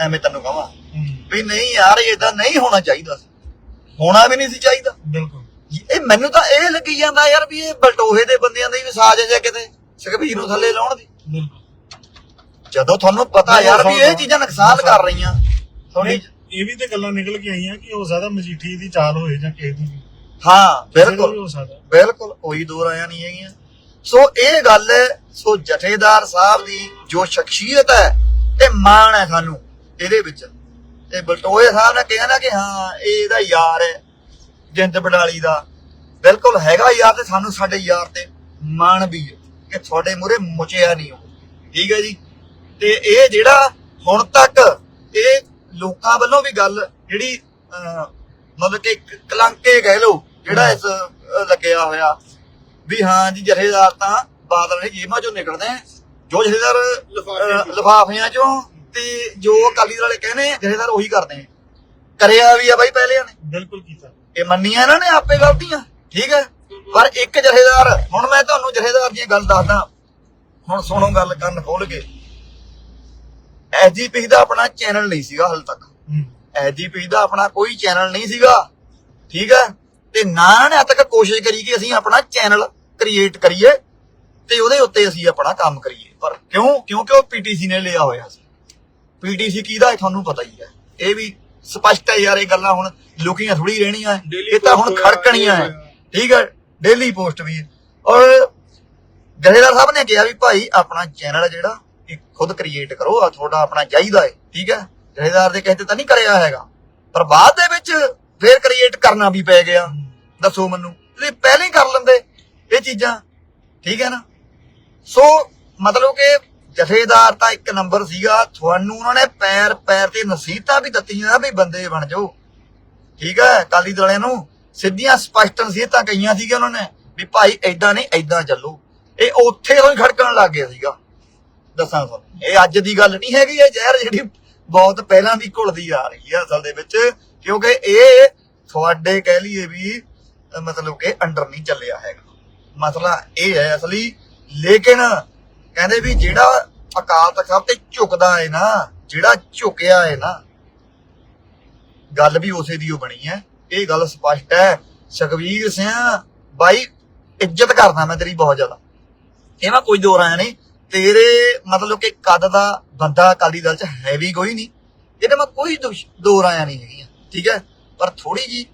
ਐਵੇਂ ਤੈਨੂੰ ਕਹਾਂ। ਵੀ ਨਹੀਂ ਯਾਰ ਇਦਾਂ ਨਹੀਂ ਹੋਣਾ ਚਾਹੀਦਾ ਸੀ। ਹੋਣਾ ਵੀ ਨਹੀਂ ਸੀ ਚਾਹੀਦਾ। ਬਿਲਕੁਲ। ਇਹ ਮੈਨੂੰ ਤਾਂ ਇਹ ਲੱਗੀ ਜਾਂਦਾ ਯਾਰ ਵੀ ਇਹ ਬਲਟੋਹੇ ਦੇ ਬੰਦਿਆਂ ਦੀ ਵੀ ਸਾਜ਼ਿਸ਼ ਹੈ ਕਿਤੇ ਸੁਖਬੀਰ ਨੂੰ ਥੱਲੇ ਲਾਉਣ ਦੀ। ਬਿਲਕੁਲ। ਜਦੋਂ ਤੁਹਾਨੂੰ ਪਤਾ ਯਾਰ ਵੀ ਇਹ ਚੀਜ਼ਾਂ ਨੁਕਸਾਨ ਕਰ ਰਹੀਆਂ। ਥੋੜੀ ਨਹੀਂ, ਇਹ ਵੀ ਤੇ ਗੱਲਾਂ ਨਿਕਲ ਕੇ ਆਈਆਂ ਕਿ ਹੋ ਸਕਦਾ ਮਜੀਠੀ ਦੀ ਚਾਲ ਹੋਏ ਜਾਂ ਕਿਸੇ ਦੀ ਵੀ। ਹਾਂ ਬਿਲਕੁਲ। ਹੋ ਸਕਦਾ। ਬਿਲਕੁਲ ਕੋਈ ਦੋ ਰਾਇਆ ਨਹੀਂ ਹੈਗੀਆਂ। ਸੋ ਇਹ ਗੱਲ ਹੈ ਸੋ ਜਥੇਦਾਰ ਸਾਹਿਬ ਦੀ ਜੋ ਸ਼ਖਸੀਅਤ ਹੈ ਤੇ ਮਾਣ ਹੈ ਸਾਨੂੰ ਇਹਦੇ ਵਿੱਚ। ਤੇ ਬਲਟੋਏ ਸਾਹਿਬ ਨੇ ਕਿਹਾ ਨਾ ਕਿ ਹਾਂ ਇਹ ਇਹਦਾ ਯਾਰ ਹੈ ਜਿੰਦ ਬਡਾਲੀ ਦਾ। ਬਿਲਕੁਲ ਹੈਗਾ ਯਾਰ ਤੇ ਸਾਨੂੰ ਸਾਡੇ ਯਾਰ ਤੇ ਮਾਣ ਵੀ ਹੈ ਕਿ ਤੁਹਾਡੇ ਮੂਰੇ ਮੁਚਿਆ ਨਹੀਂ ਉਹ। ਠੀਕ ਹੈ ਜੀ? ਤੇ ਇਹ ਜਿਹੜਾ ਹੁਣ ਤੱਕ ਇਹ ਲੋਕਾਂ ਵੱਲੋਂ ਵੀ ਗੱਲ ਜਿਹੜੀ ਮਤਲਬ ਕਿ ਕਲੰਕੇ ਕਹਿ ਲਓ ਜਿਹੜਾ ਇਸ ਲੱਗਿਆ ਹੋਇਆ। ਵੀ ਹਾਂ ਜੀ ਜਥੇਦਾਰ ਤਾਂ ਬਾਦਲ ਨੇ ਜੇਬਾਂ ਚੋਂ ਨਿਕਲਦੇ ਜੋ ਜਥੇਦਾਰ ਲਿਫਾਫਿਆਂ ਚੋਂ ਤੇ ਜੋ ਅਕਾਲੀ ਦਲ ਵਾਲੇ ਕਹਿੰਦੇ ਜਥੇਦਾਰ ਉਹੀ ਕਰਦੇ ਕਰਿਆ ਵੀ ਆ ਬਾਈ ਪਹਿਲਿਆਂ ਨੇ। ਬਿਲਕੁਲ ਕੀਤਾ। ਇਹ ਮੰਨੀਆਂ ਇਹਨਾਂ ਨੇ ਆਪੇ ਗਲਤੀਆਂ ਠੀਕ ਹੈ? ਪਰ ਇੱਕ ਜਥੇਦਾਰ ਹੁਣ ਮੈਂ ਤੁਹਾਨੂੰ ਜਥੇਦਾਰ ਦੀਆਂ ਗੱਲ ਦੱਸਦਾ। ਹੁਣ ਸੁਣੋ ਗੱਲ ਕੰਨ ਖੋਲ ਕੇ। ਐਜੀਪੀ ਦਾ ਆਪਣਾ ਚੈਨਲ ਨਹੀਂ ਸੀਗਾ ਹਾਲ ਤੱਕ। ਐਜੀਪੀ ਦਾ ਆਪਣਾ ਕੋਈ ਚੈਨਲ ਨਹੀਂ ਸੀਗਾ। ਠੀਕ ਹੈ? ਤੇ ਨਾ ਨੇ ਤੱਕ ਕੋਸ਼ਿਸ਼ ਕਰੀ ਕਿ ਅਸੀਂ ਆਪਣਾ ਚੈਨਲ ਕ੍ਰੀਏਟ ਕਰੀਏ ਤੇ ਉਹਦੇ ਉੱਤੇ ਅਸੀਂ ਆਪਣਾ ਕੰਮ ਕਰੀਏ। ਪਰ ਕਿਉਂ? ਕਿਉਂਕਿ ਉਹ ਪੀਟੀਸੀ ਨੇ ਲਿਆ ਹੋਇਆ ਸੀ। ਪੀਟੀਸੀ ਕਿਹਦਾ ਤੁਹਾਨੂੰ ਪਤਾ ਹੀ ਹੈ। ਇਹ ਵੀ ਸਪਸ਼ਟ ਹੈ ਯਾਰ ਇਹ ਗੱਲਾਂ ਹੁਣ ਲੁਕੀਆਂ ਥੋੜੀ ਰਹਿਣੀਆਂ ਇਹ ਤਾਂ ਹੁਣ ਖੜਕਣੀਆਂ ਹੈ। ਠੀਕ ਹੈ? ਡੇਲੀ ਪੋਸਟ ਵੀ। ਔਰ ਜਥੇਦਾਰ ਸਾਹਿਬ ਨੇ ਕਿਹਾ ਵੀ ਭਾਈ ਆਪਣਾ ਚੈਨਲ ਜਿਹੜਾ ਇਹ ਖੁਦ ਕ੍ਰੀਏਟ ਕਰੋ ਆ ਤੁਹਾਡਾ ਆਪਣਾ ਚਾਹੀਦਾ ਹੈ ਠੀਕ ਹੈ? ਜਥੇਦਾਰ ਦੇ ਕਹਿੰਦੇ ਤਾਂ ਨਹੀਂ ਕਰਿਆ ਹੈਗਾ। ਪਰ ਬਾਅਦ ਦੇ ਵਿੱਚ ਫੇਰ ਕ੍ਰੀਏਟ ਕਰਨਾ ਵੀ ਪੈ ਗਿਆ। ਦੱਸੋ ਮੈਨੂੰ। ਤੁਸੀਂ ਪਹਿਲਾਂ ਹੀ ਕਰ ਲੈਂਦੇ ਇਹ ਚੀਜ਼ਾਂ, ਠੀਕ ਹੈ ਨਾ? ਸੋ ਮਤਲਬ ਕਿ ਜਥੇਦਾਰ ਤਾਂ ਇੱਕ ਨੰਬਰ ਸੀਗਾ। ਤੁਹਾਨੂੰ ਉਹਨਾਂ ਨੇ ਪੈਰ ਪੈਰ ਤੇ ਨਸੀਹਤਾਂ ਵੀ ਦਿੱਤੀਆਂ ਵੀ ਬੰਦੇ ਬਣ ਜਾਓ। ਠੀਕ ਹੈ ਕਾਲੀ ਦਲਿਆਂ ਨੂੰ ਸਿੱਧੀਆਂ ਸਪਸ਼ਟ ਨਸੀਹਤਾਂ ਕਹੀਆਂ ਸੀਗੀਆਂ ਉਹਨਾਂ ਨੇ ਵੀ ਭਾਈ ਐਦਾਂ ਨਹੀਂ ਐਦਾਂ ਚੱਲੋ। ਇਹ ਉੱਥੇ ਤੋਂ ਹੀ ਖੜਕਣ ਲੱਗ ਗਿਆ ਸੀਗਾ। ਦੱਸਾਂ ਤੁਹਾਨੂੰ। ਇਹ ਅੱਜ ਦੀ ਗੱਲ ਨਹੀਂ ਹੈਗੀ, ਇਹ ਜ਼ਹਿਰ ਜਿਹੜੀ ਬਹੁਤ ਪਹਿਲਾਂ ਦੀ ਘੁਲਦੀ ਆ ਰਹੀ ਹੈ ਅਸਲ ਦੇ ਵਿੱਚ, ਕਿਉਂਕਿ ਇਹ ਤੁਹਾਡੇ ਕਹਿ ਲਈਏ ਵੀ, ਮਤਲਬ ਕਿ ਅੰਡਰ ਨਹੀਂ ਚੱਲਿਆ ਹੈਗਾ। ਮਸਲਾ ਇਹ ਹੈ ਅਸਲੀ, ਲੇਕਿਨ ਕਹਿੰਦੇ ਵੀ ਜਿਹੜਾ ਅਕਾਲ ਤਖਤ ਸਾਹਿਬ ਤੇ ਝੁਕਦਾ ਹੈ ਨਾ, ਜਿਹੜਾ ਝੁਕਿਆ ਹੈ ਨਾ, ਗੱਲ ਵੀ ਉਸੇ ਦੀ ਓ ਬਣੀ ਹੈ। ਇਹ ਗੱਲ ਸਪਸ਼ਟ ਹੈ। ਸੁਖਵੀਰ ਸਿੰਘ, ਬਾਈ ਇੱਜ਼ਤ ਕਰਦਾ ਮੈਂ ਤੇਰੀ ਬਹੁਤ ਜ਼ਿਆਦਾ। ਇਹ ਮੈਂ ਕੋਈ ਦੋ ਰਾਇਆ ਨਹੀਂ। ਤੇਰੇ ਮਤਲਬ ਕਿ ਕੱਦ ਦਾ ਬੰਦਾ ਅਕਾਲੀ ਦਲ ਚ ਹੈ ਵੀ ਕੋਈ ਨਹੀਂ ਇਹਦੇ ਮੈਂ ਕੋਈ ਦੋ ਰਾਇਆ ਨਹੀਂ ਹੈਗੀਆਂ ਠੀਕ ਹੈ? ਪਰ ਥੋੜੀ ਜੀ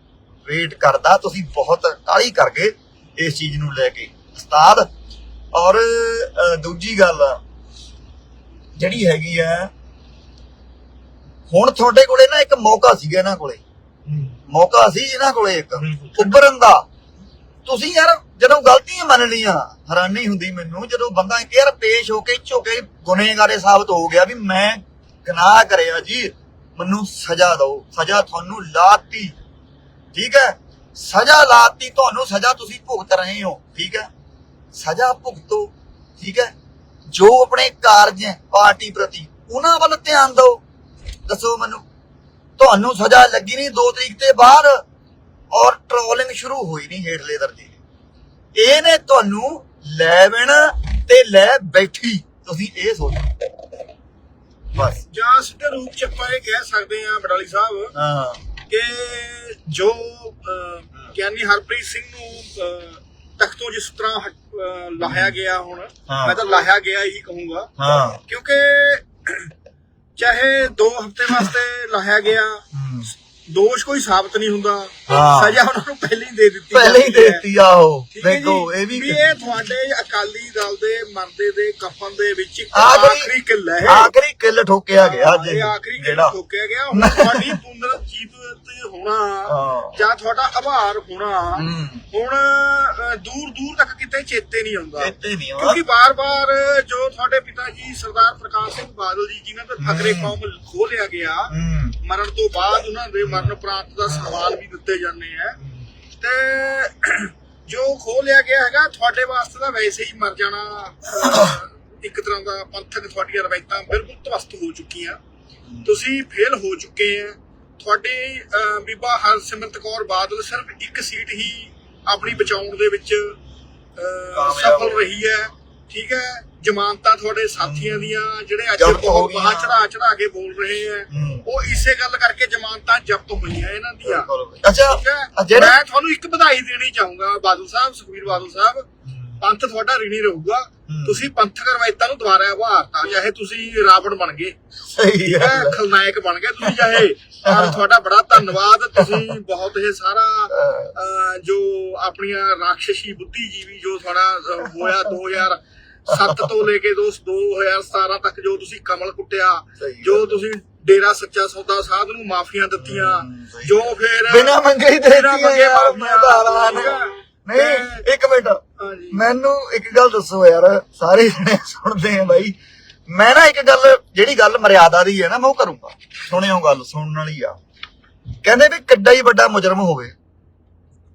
ਵੇਟ ਕਰਦਾ ਤੁਸੀਂ ਬਹੁਤ ਕਾਲੀ ਕਰ ਗਏ ਇਸ ਚੀਜ਼ ਨੂੰ ਲੈ ਕੇ। ਉਸਤਾਦ ਔਰ ਦੂਜੀ ਗੱਲ ਜਿਹੜੀ ਹੈਗੀ ਹੈ ਹੁਣ ਤੁਹਾਡੇ ਕੋਲੇ ਨਾ ਇੱਕ ਮੌਕਾ ਸੀਗਾ ਇਹਨਾਂ ਕੋਲੇ। ਮੌਕਾ ਸੀ ਇਹਨਾਂ ਕੋਲੇ ਇੱਕ। ਉੱਭਰਨ ਦਾ। ਤੁਸੀਂ ਯਾਰ ਜਦੋਂ ਗਲਤੀਆਂ ਮੰਨ ਲੀਆਂ ਹੈਰਾਨੀ ਹੁੰਦੀ ਮੈਨੂੰ, ਜਦੋਂ ਬੰਦਾ ਯਾਰ ਪੇਸ਼ ਹੋ ਕੇ ਝੁਕੇ ਗੁਨੇਗਾਰੇ ਸਾਬਤ ਹੋ ਗਿਆ ਵੀ ਮੈਂ ਗੁਨਾਹ ਕਰਿਆ ਜੀ, ਮੈਨੂੰ ਸਜ਼ਾ ਦਿਓ, ਸਜ਼ਾ ਤੁਹਾਨੂੰ ਲਾਤੀ। ਠੀਕ ਹੈ? ਸਜ਼ਾ ਲਾਤੀ, ਤੁਹਾਨੂੰ ਸਜ਼ਾ ਤੁਸੀਂ ਭੁਗਤ ਰਹੇ ਹੋ, ਠੀਕ ਹੈ? ਸਜ਼ਾ ਭੁਗਤੋ, ਠੀਕ ਹੈ? ਜੋ ਆਪਣੇ ਕਾਰਜ ਪਾਰਟੀ ਪ੍ਰਤੀ, ਉਹਨਾਂ ਵੱਲ ਧਿਆਨ ਦਿਓ। ਦੱਸੋ ਮੈਨੂੰ, ਤੁਹਾਨੂੰ ਸਜ਼ਾ ਲੱਗੀ ਨਹੀਂ 2 ਤਰੀਕ ਤੇ ਬਾਅਦ, ਔਰ ਟ੍ਰੋਲਿੰਗ ਸ਼ੁਰੂ ਹੋਈ ਨਹੀਂ ਹੇਠਲੇ ਦਰਜੇ। ਦੀ ਇਹਨੇ ਤੁਹਾਨੂੰ ਲੈ ਬੈਣਾ ਤੇ ਲੈ ਬੈਠੀ। ਤੁਸੀਂ ਇਹ ਸੋਚੋ। ਬਸ। ਜਾਂ ਸਿੱਧੇ ਰੂਪ ਚ ਆਪਾਂ ਇਹ ਕਹਿ ਸਕਦੇ ਹਾਂ ਬਡਾਲੀ ਸਾਹਿਬ ਹਾਂ। ਕਿ ਜੋ ਅਹ, ਗਿਆਨੀ ਹਰਪ੍ਰੀਤ ਸਿੰਘ ਨੂੰ ਅਹ, ਤਖਤੋਂ ਜਿਸ ਤਰ੍ਹਾਂ ਹਟ- ਅਹ, ਲਾਹਿਆ ਗਿਆ ਹੁਣ ਹਾਂ। ਮੈਂ ਤਾਂ ਲਾਹਿਆ ਗਿਆ ਹੀ ਕਹੂੰਗਾ। ਹਾਂ। ਕਿਉਂਕਿ ਚਾਹੇ 2 ਹਫ਼ਤੇ ਵਾਸਤੇ ਲਾਹਿਆ ਗਿਆ ਹਮ। ਦੋਸ਼ ਕੋਈ ਸਾਬਤ ਨਹੀਂ ਹੁੰਦਾ ਹਾਂ। ਸਜ਼ਾ ਉਹਨਾਂ ਨੂੰ ਪਹਿਲਾਂ ਹੀ ਦੇ ਦਿੱਤੀ ਪਹਿਲੇ ਹੀ ਜਾਂਦੀ ਹੈ। ਦੇਤੀ ਆਹੋ ਠੀਕ ਹੈ ਦੇਖੋ? ਇਹ ਵੀ ਵੀ ਇਹ ਤੁਹਾਡੇ ਅਕਾਲੀ ਦਲ ਦੇ ਮਰਦੇ ਦੇ ਕਫਨ ਦੇ ਵਿੱਚ ਇੱਕ ਆਖਰੀ- ਆਖਰੀ ਕਿੱਲ ਹੈ। ਆਖਰੀ ਕਿੱਲ ਠੋਕਿਆ ਗਿਆ ਅੱਜ ਇਹ ਆਖਰੀ ਜਿਹੜਾ ਠੋਕਿਆ ਗਿਆ ਹੁਣ ਤੁਹਾਡੀ ਪੁਨਰ ਜੀਵਤ ਹੋਣਾ ਹਾਂ। ਜਾਂ ਤੁਹਾਡਾ ਆਭਾਰ ਹੋਣਾ। ਹੁਣ ਦੂਰ ਦੂਰ ਤੱਕ ਕਿਤੇ ਚੇਤੇ ਨਹੀਂ ਆਉਂਦਾ ਚੇਤੇ ਨਹੀਂ ਆਉਂਦਾ। ਕਿਉਂਕਿ ਬਾਰ-ਬਾਰ ਜੋ ਤੁਹਾਡੇ ਪਿਤਾ ਜੀ ਸਰਦਾਰ ਪ੍ਰਕਾਸ਼ ਸਿੰਘ ਬਾਦਲ ਜੀ ਜਿਨ੍ਹਾਂ ਦਾ ਫਕਰੇ। ਕੌਮ ਖੋ ਲਿਆ ਗਿਆ ਹੂੰ ਮਰਨ ਤੋਂ ਬਾਅਦ ਉਹਨਾਂ ਦੇ ਮਰਨ ਉਪਰੰਤ ਦਾ ਸਨਮਾਨ ਵੀ ਦਿੱਤੇ ਜਾਂਦੇ ਆ। ਤੇ ਜੋ ਖੋ ਲਿਆ ਗਿਆ ਹੈਗਾ ਤੁਹਾਡੇ ਵਾਸਤੇ ਤਾਂ ਵੈਸੇ ਹੀ ਮਰ ਜਾਣਾ ਇੱਕ ਤਰ੍ਹਾਂ ਦਾ ਪੰਥਕ ਤੁਹਾਡੀਆਂ ਰਵਾਇਤਾਂ ਬਿਲਕੁਲ ਤਵਸਤ ਹੋ ਚੁੱਕੀਆਂ। ਤੁਸੀਂ ਫੇਲ ਹੋ ਚੁੱਕੇ ਆ। ਤੁਹਾਡੀ ਬੀਬਾ ਹਰਸਿਮਰਤ ਕੌਰ ਬਾਦਲ ਸਿਰਫ ਇੱਕ ਸੀਟ ਹੀ ਆਪਣੀ ਬਚਾਉਣ ਦੇ ਵਿੱਚ ਸਫਲ। ਰਹੀ ਹੈ। ਠੀਕ ਹੈ। ਜ਼ਮਾਨਤਾਂ ਤੁਹਾਡੇ ਸਾਥੀਆਂ ਦੀਆਂ ਜਿਹੜੇ ਅੱਜ ਜ਼ਬਤ ਹੋ ਬਹੁਤ ਗਈਆਂ। ਬਾਹਰ ਚੜਾ ਚੜਾ ਕੇ ਬੋਲ ਰਹੇ ਆ ਹੂੰ। ਉਹ ਇਸੇ ਗੱਲ ਕਰਕੇ ਜ਼ਮਾਨਤਾਂ ਜ਼ਬਤ ਹੋਈਆਂ ਇਹਨਾਂ ਦੀਆਂ। ਅੱਛਾ ਹੈ? ਜਿਹੜੇ ਮੈਂ ਤੁਹਾਨੂੰ ਇੱਕ ਵਧਾਈ ਦੇਣੀ ਚਾਹੂੰਗਾ ਬਾਦਲ ਸਾਹਿਬ ਸੁਖਬੀਰ ਬਾਦਲ ਸਾਹਿਬ। ਪੰਥ ਤੁਹਾਡਾ ਰੀਣੀ ਰਹੂਗਾ। ਹੂੰ। ਤੁਸੀਂ ਪੰਥਕ ਰਵਾਇਤਾਂ ਨੂੰ ਦੁਬਾਰਾ ਉਭਾਰਤਾ ਚਾਹੇ ਤੁਸੀਂ ਰਾਵਣ ਬਣ ਗਏ। ਸਹੀ ਠੀਕ ਹੈ? ਹੈ। ਖਲਨਾਇਕ ਬਣ ਗਏ ਤੁਸੀਂ ਚਾਹੇ। ਪਰ ਤੁਹਾਡਾ ਬੜਾ ਧੰਨਵਾਦ। ਤੁਸੀਂ ਬਹੁਤ ਇਹ ਸਾਰਾ ਅਹ, ਜੋ ਆਪਣੀਆਂ ਰਾਖਸ਼ੀ ਬੁੱਧੀਜੀਵੀ ਜੋ ਤੁਹਾਡਾ ਅਹ, ਹੋਇਆ 2007 ਤੋਂ ਲੈ ਕੇ ਦੋਸਤ 2017 ਤੱਕ ਜੋ ਤੁਸੀਂ ਕਮਲ ਕੁੱਟਿਆ ਜੋ। ਤੁਸੀਂ ਡੇਰਾ ਸੱਚਾ ਸੌਦਾ ਸਾਧ ਨੂੰ ਮਾਫੀਆਂ ਦਿੱਤੀਆਂ ਜੋ ਫਿਰ ਬਿਨਾ ਮੰਗੇ ਹੀ ਬਿਨਾਂ ਦੇਤੀ ਮੰਗੇ ਯਾਰ ਮਾਫ਼ੀਆਂ। ਮੈਂ ਤਾਂ ਹੈਰਾਨ ਠੀਕ ਹੈ। ਹਾਂ। ਨਹੀਂ ਇੱਕ ਮਿੰਟ। ਮੈਨੂੰ ਇੱਕ ਗੱਲ ਦੱਸੋ ਯਾਰ ਸਾਰੇ ਜਣੇ ਸੁਣਦੇ ਆ ਬਾਈ ਮੈਂ ਨਾ ਇੱਕ ਗੱਲ ਜਿਹੜੀ ਗੱਲ ਮਰਿਆਦਾ ਦੀ ਹੈ ਨਾ ਮੈਂ ਉਹ ਕਰੂੰਗਾ ਸੁਣਿਓ ਗੱਲ ਸੁਣਨ ਵਾਲੀ ਆ ਕਹਿੰਦੇ ਵੀ ਕਿੱਡਾ ਹੀ ਵੱਡਾ ਮੁਜਰਮ ਹੋਵੇ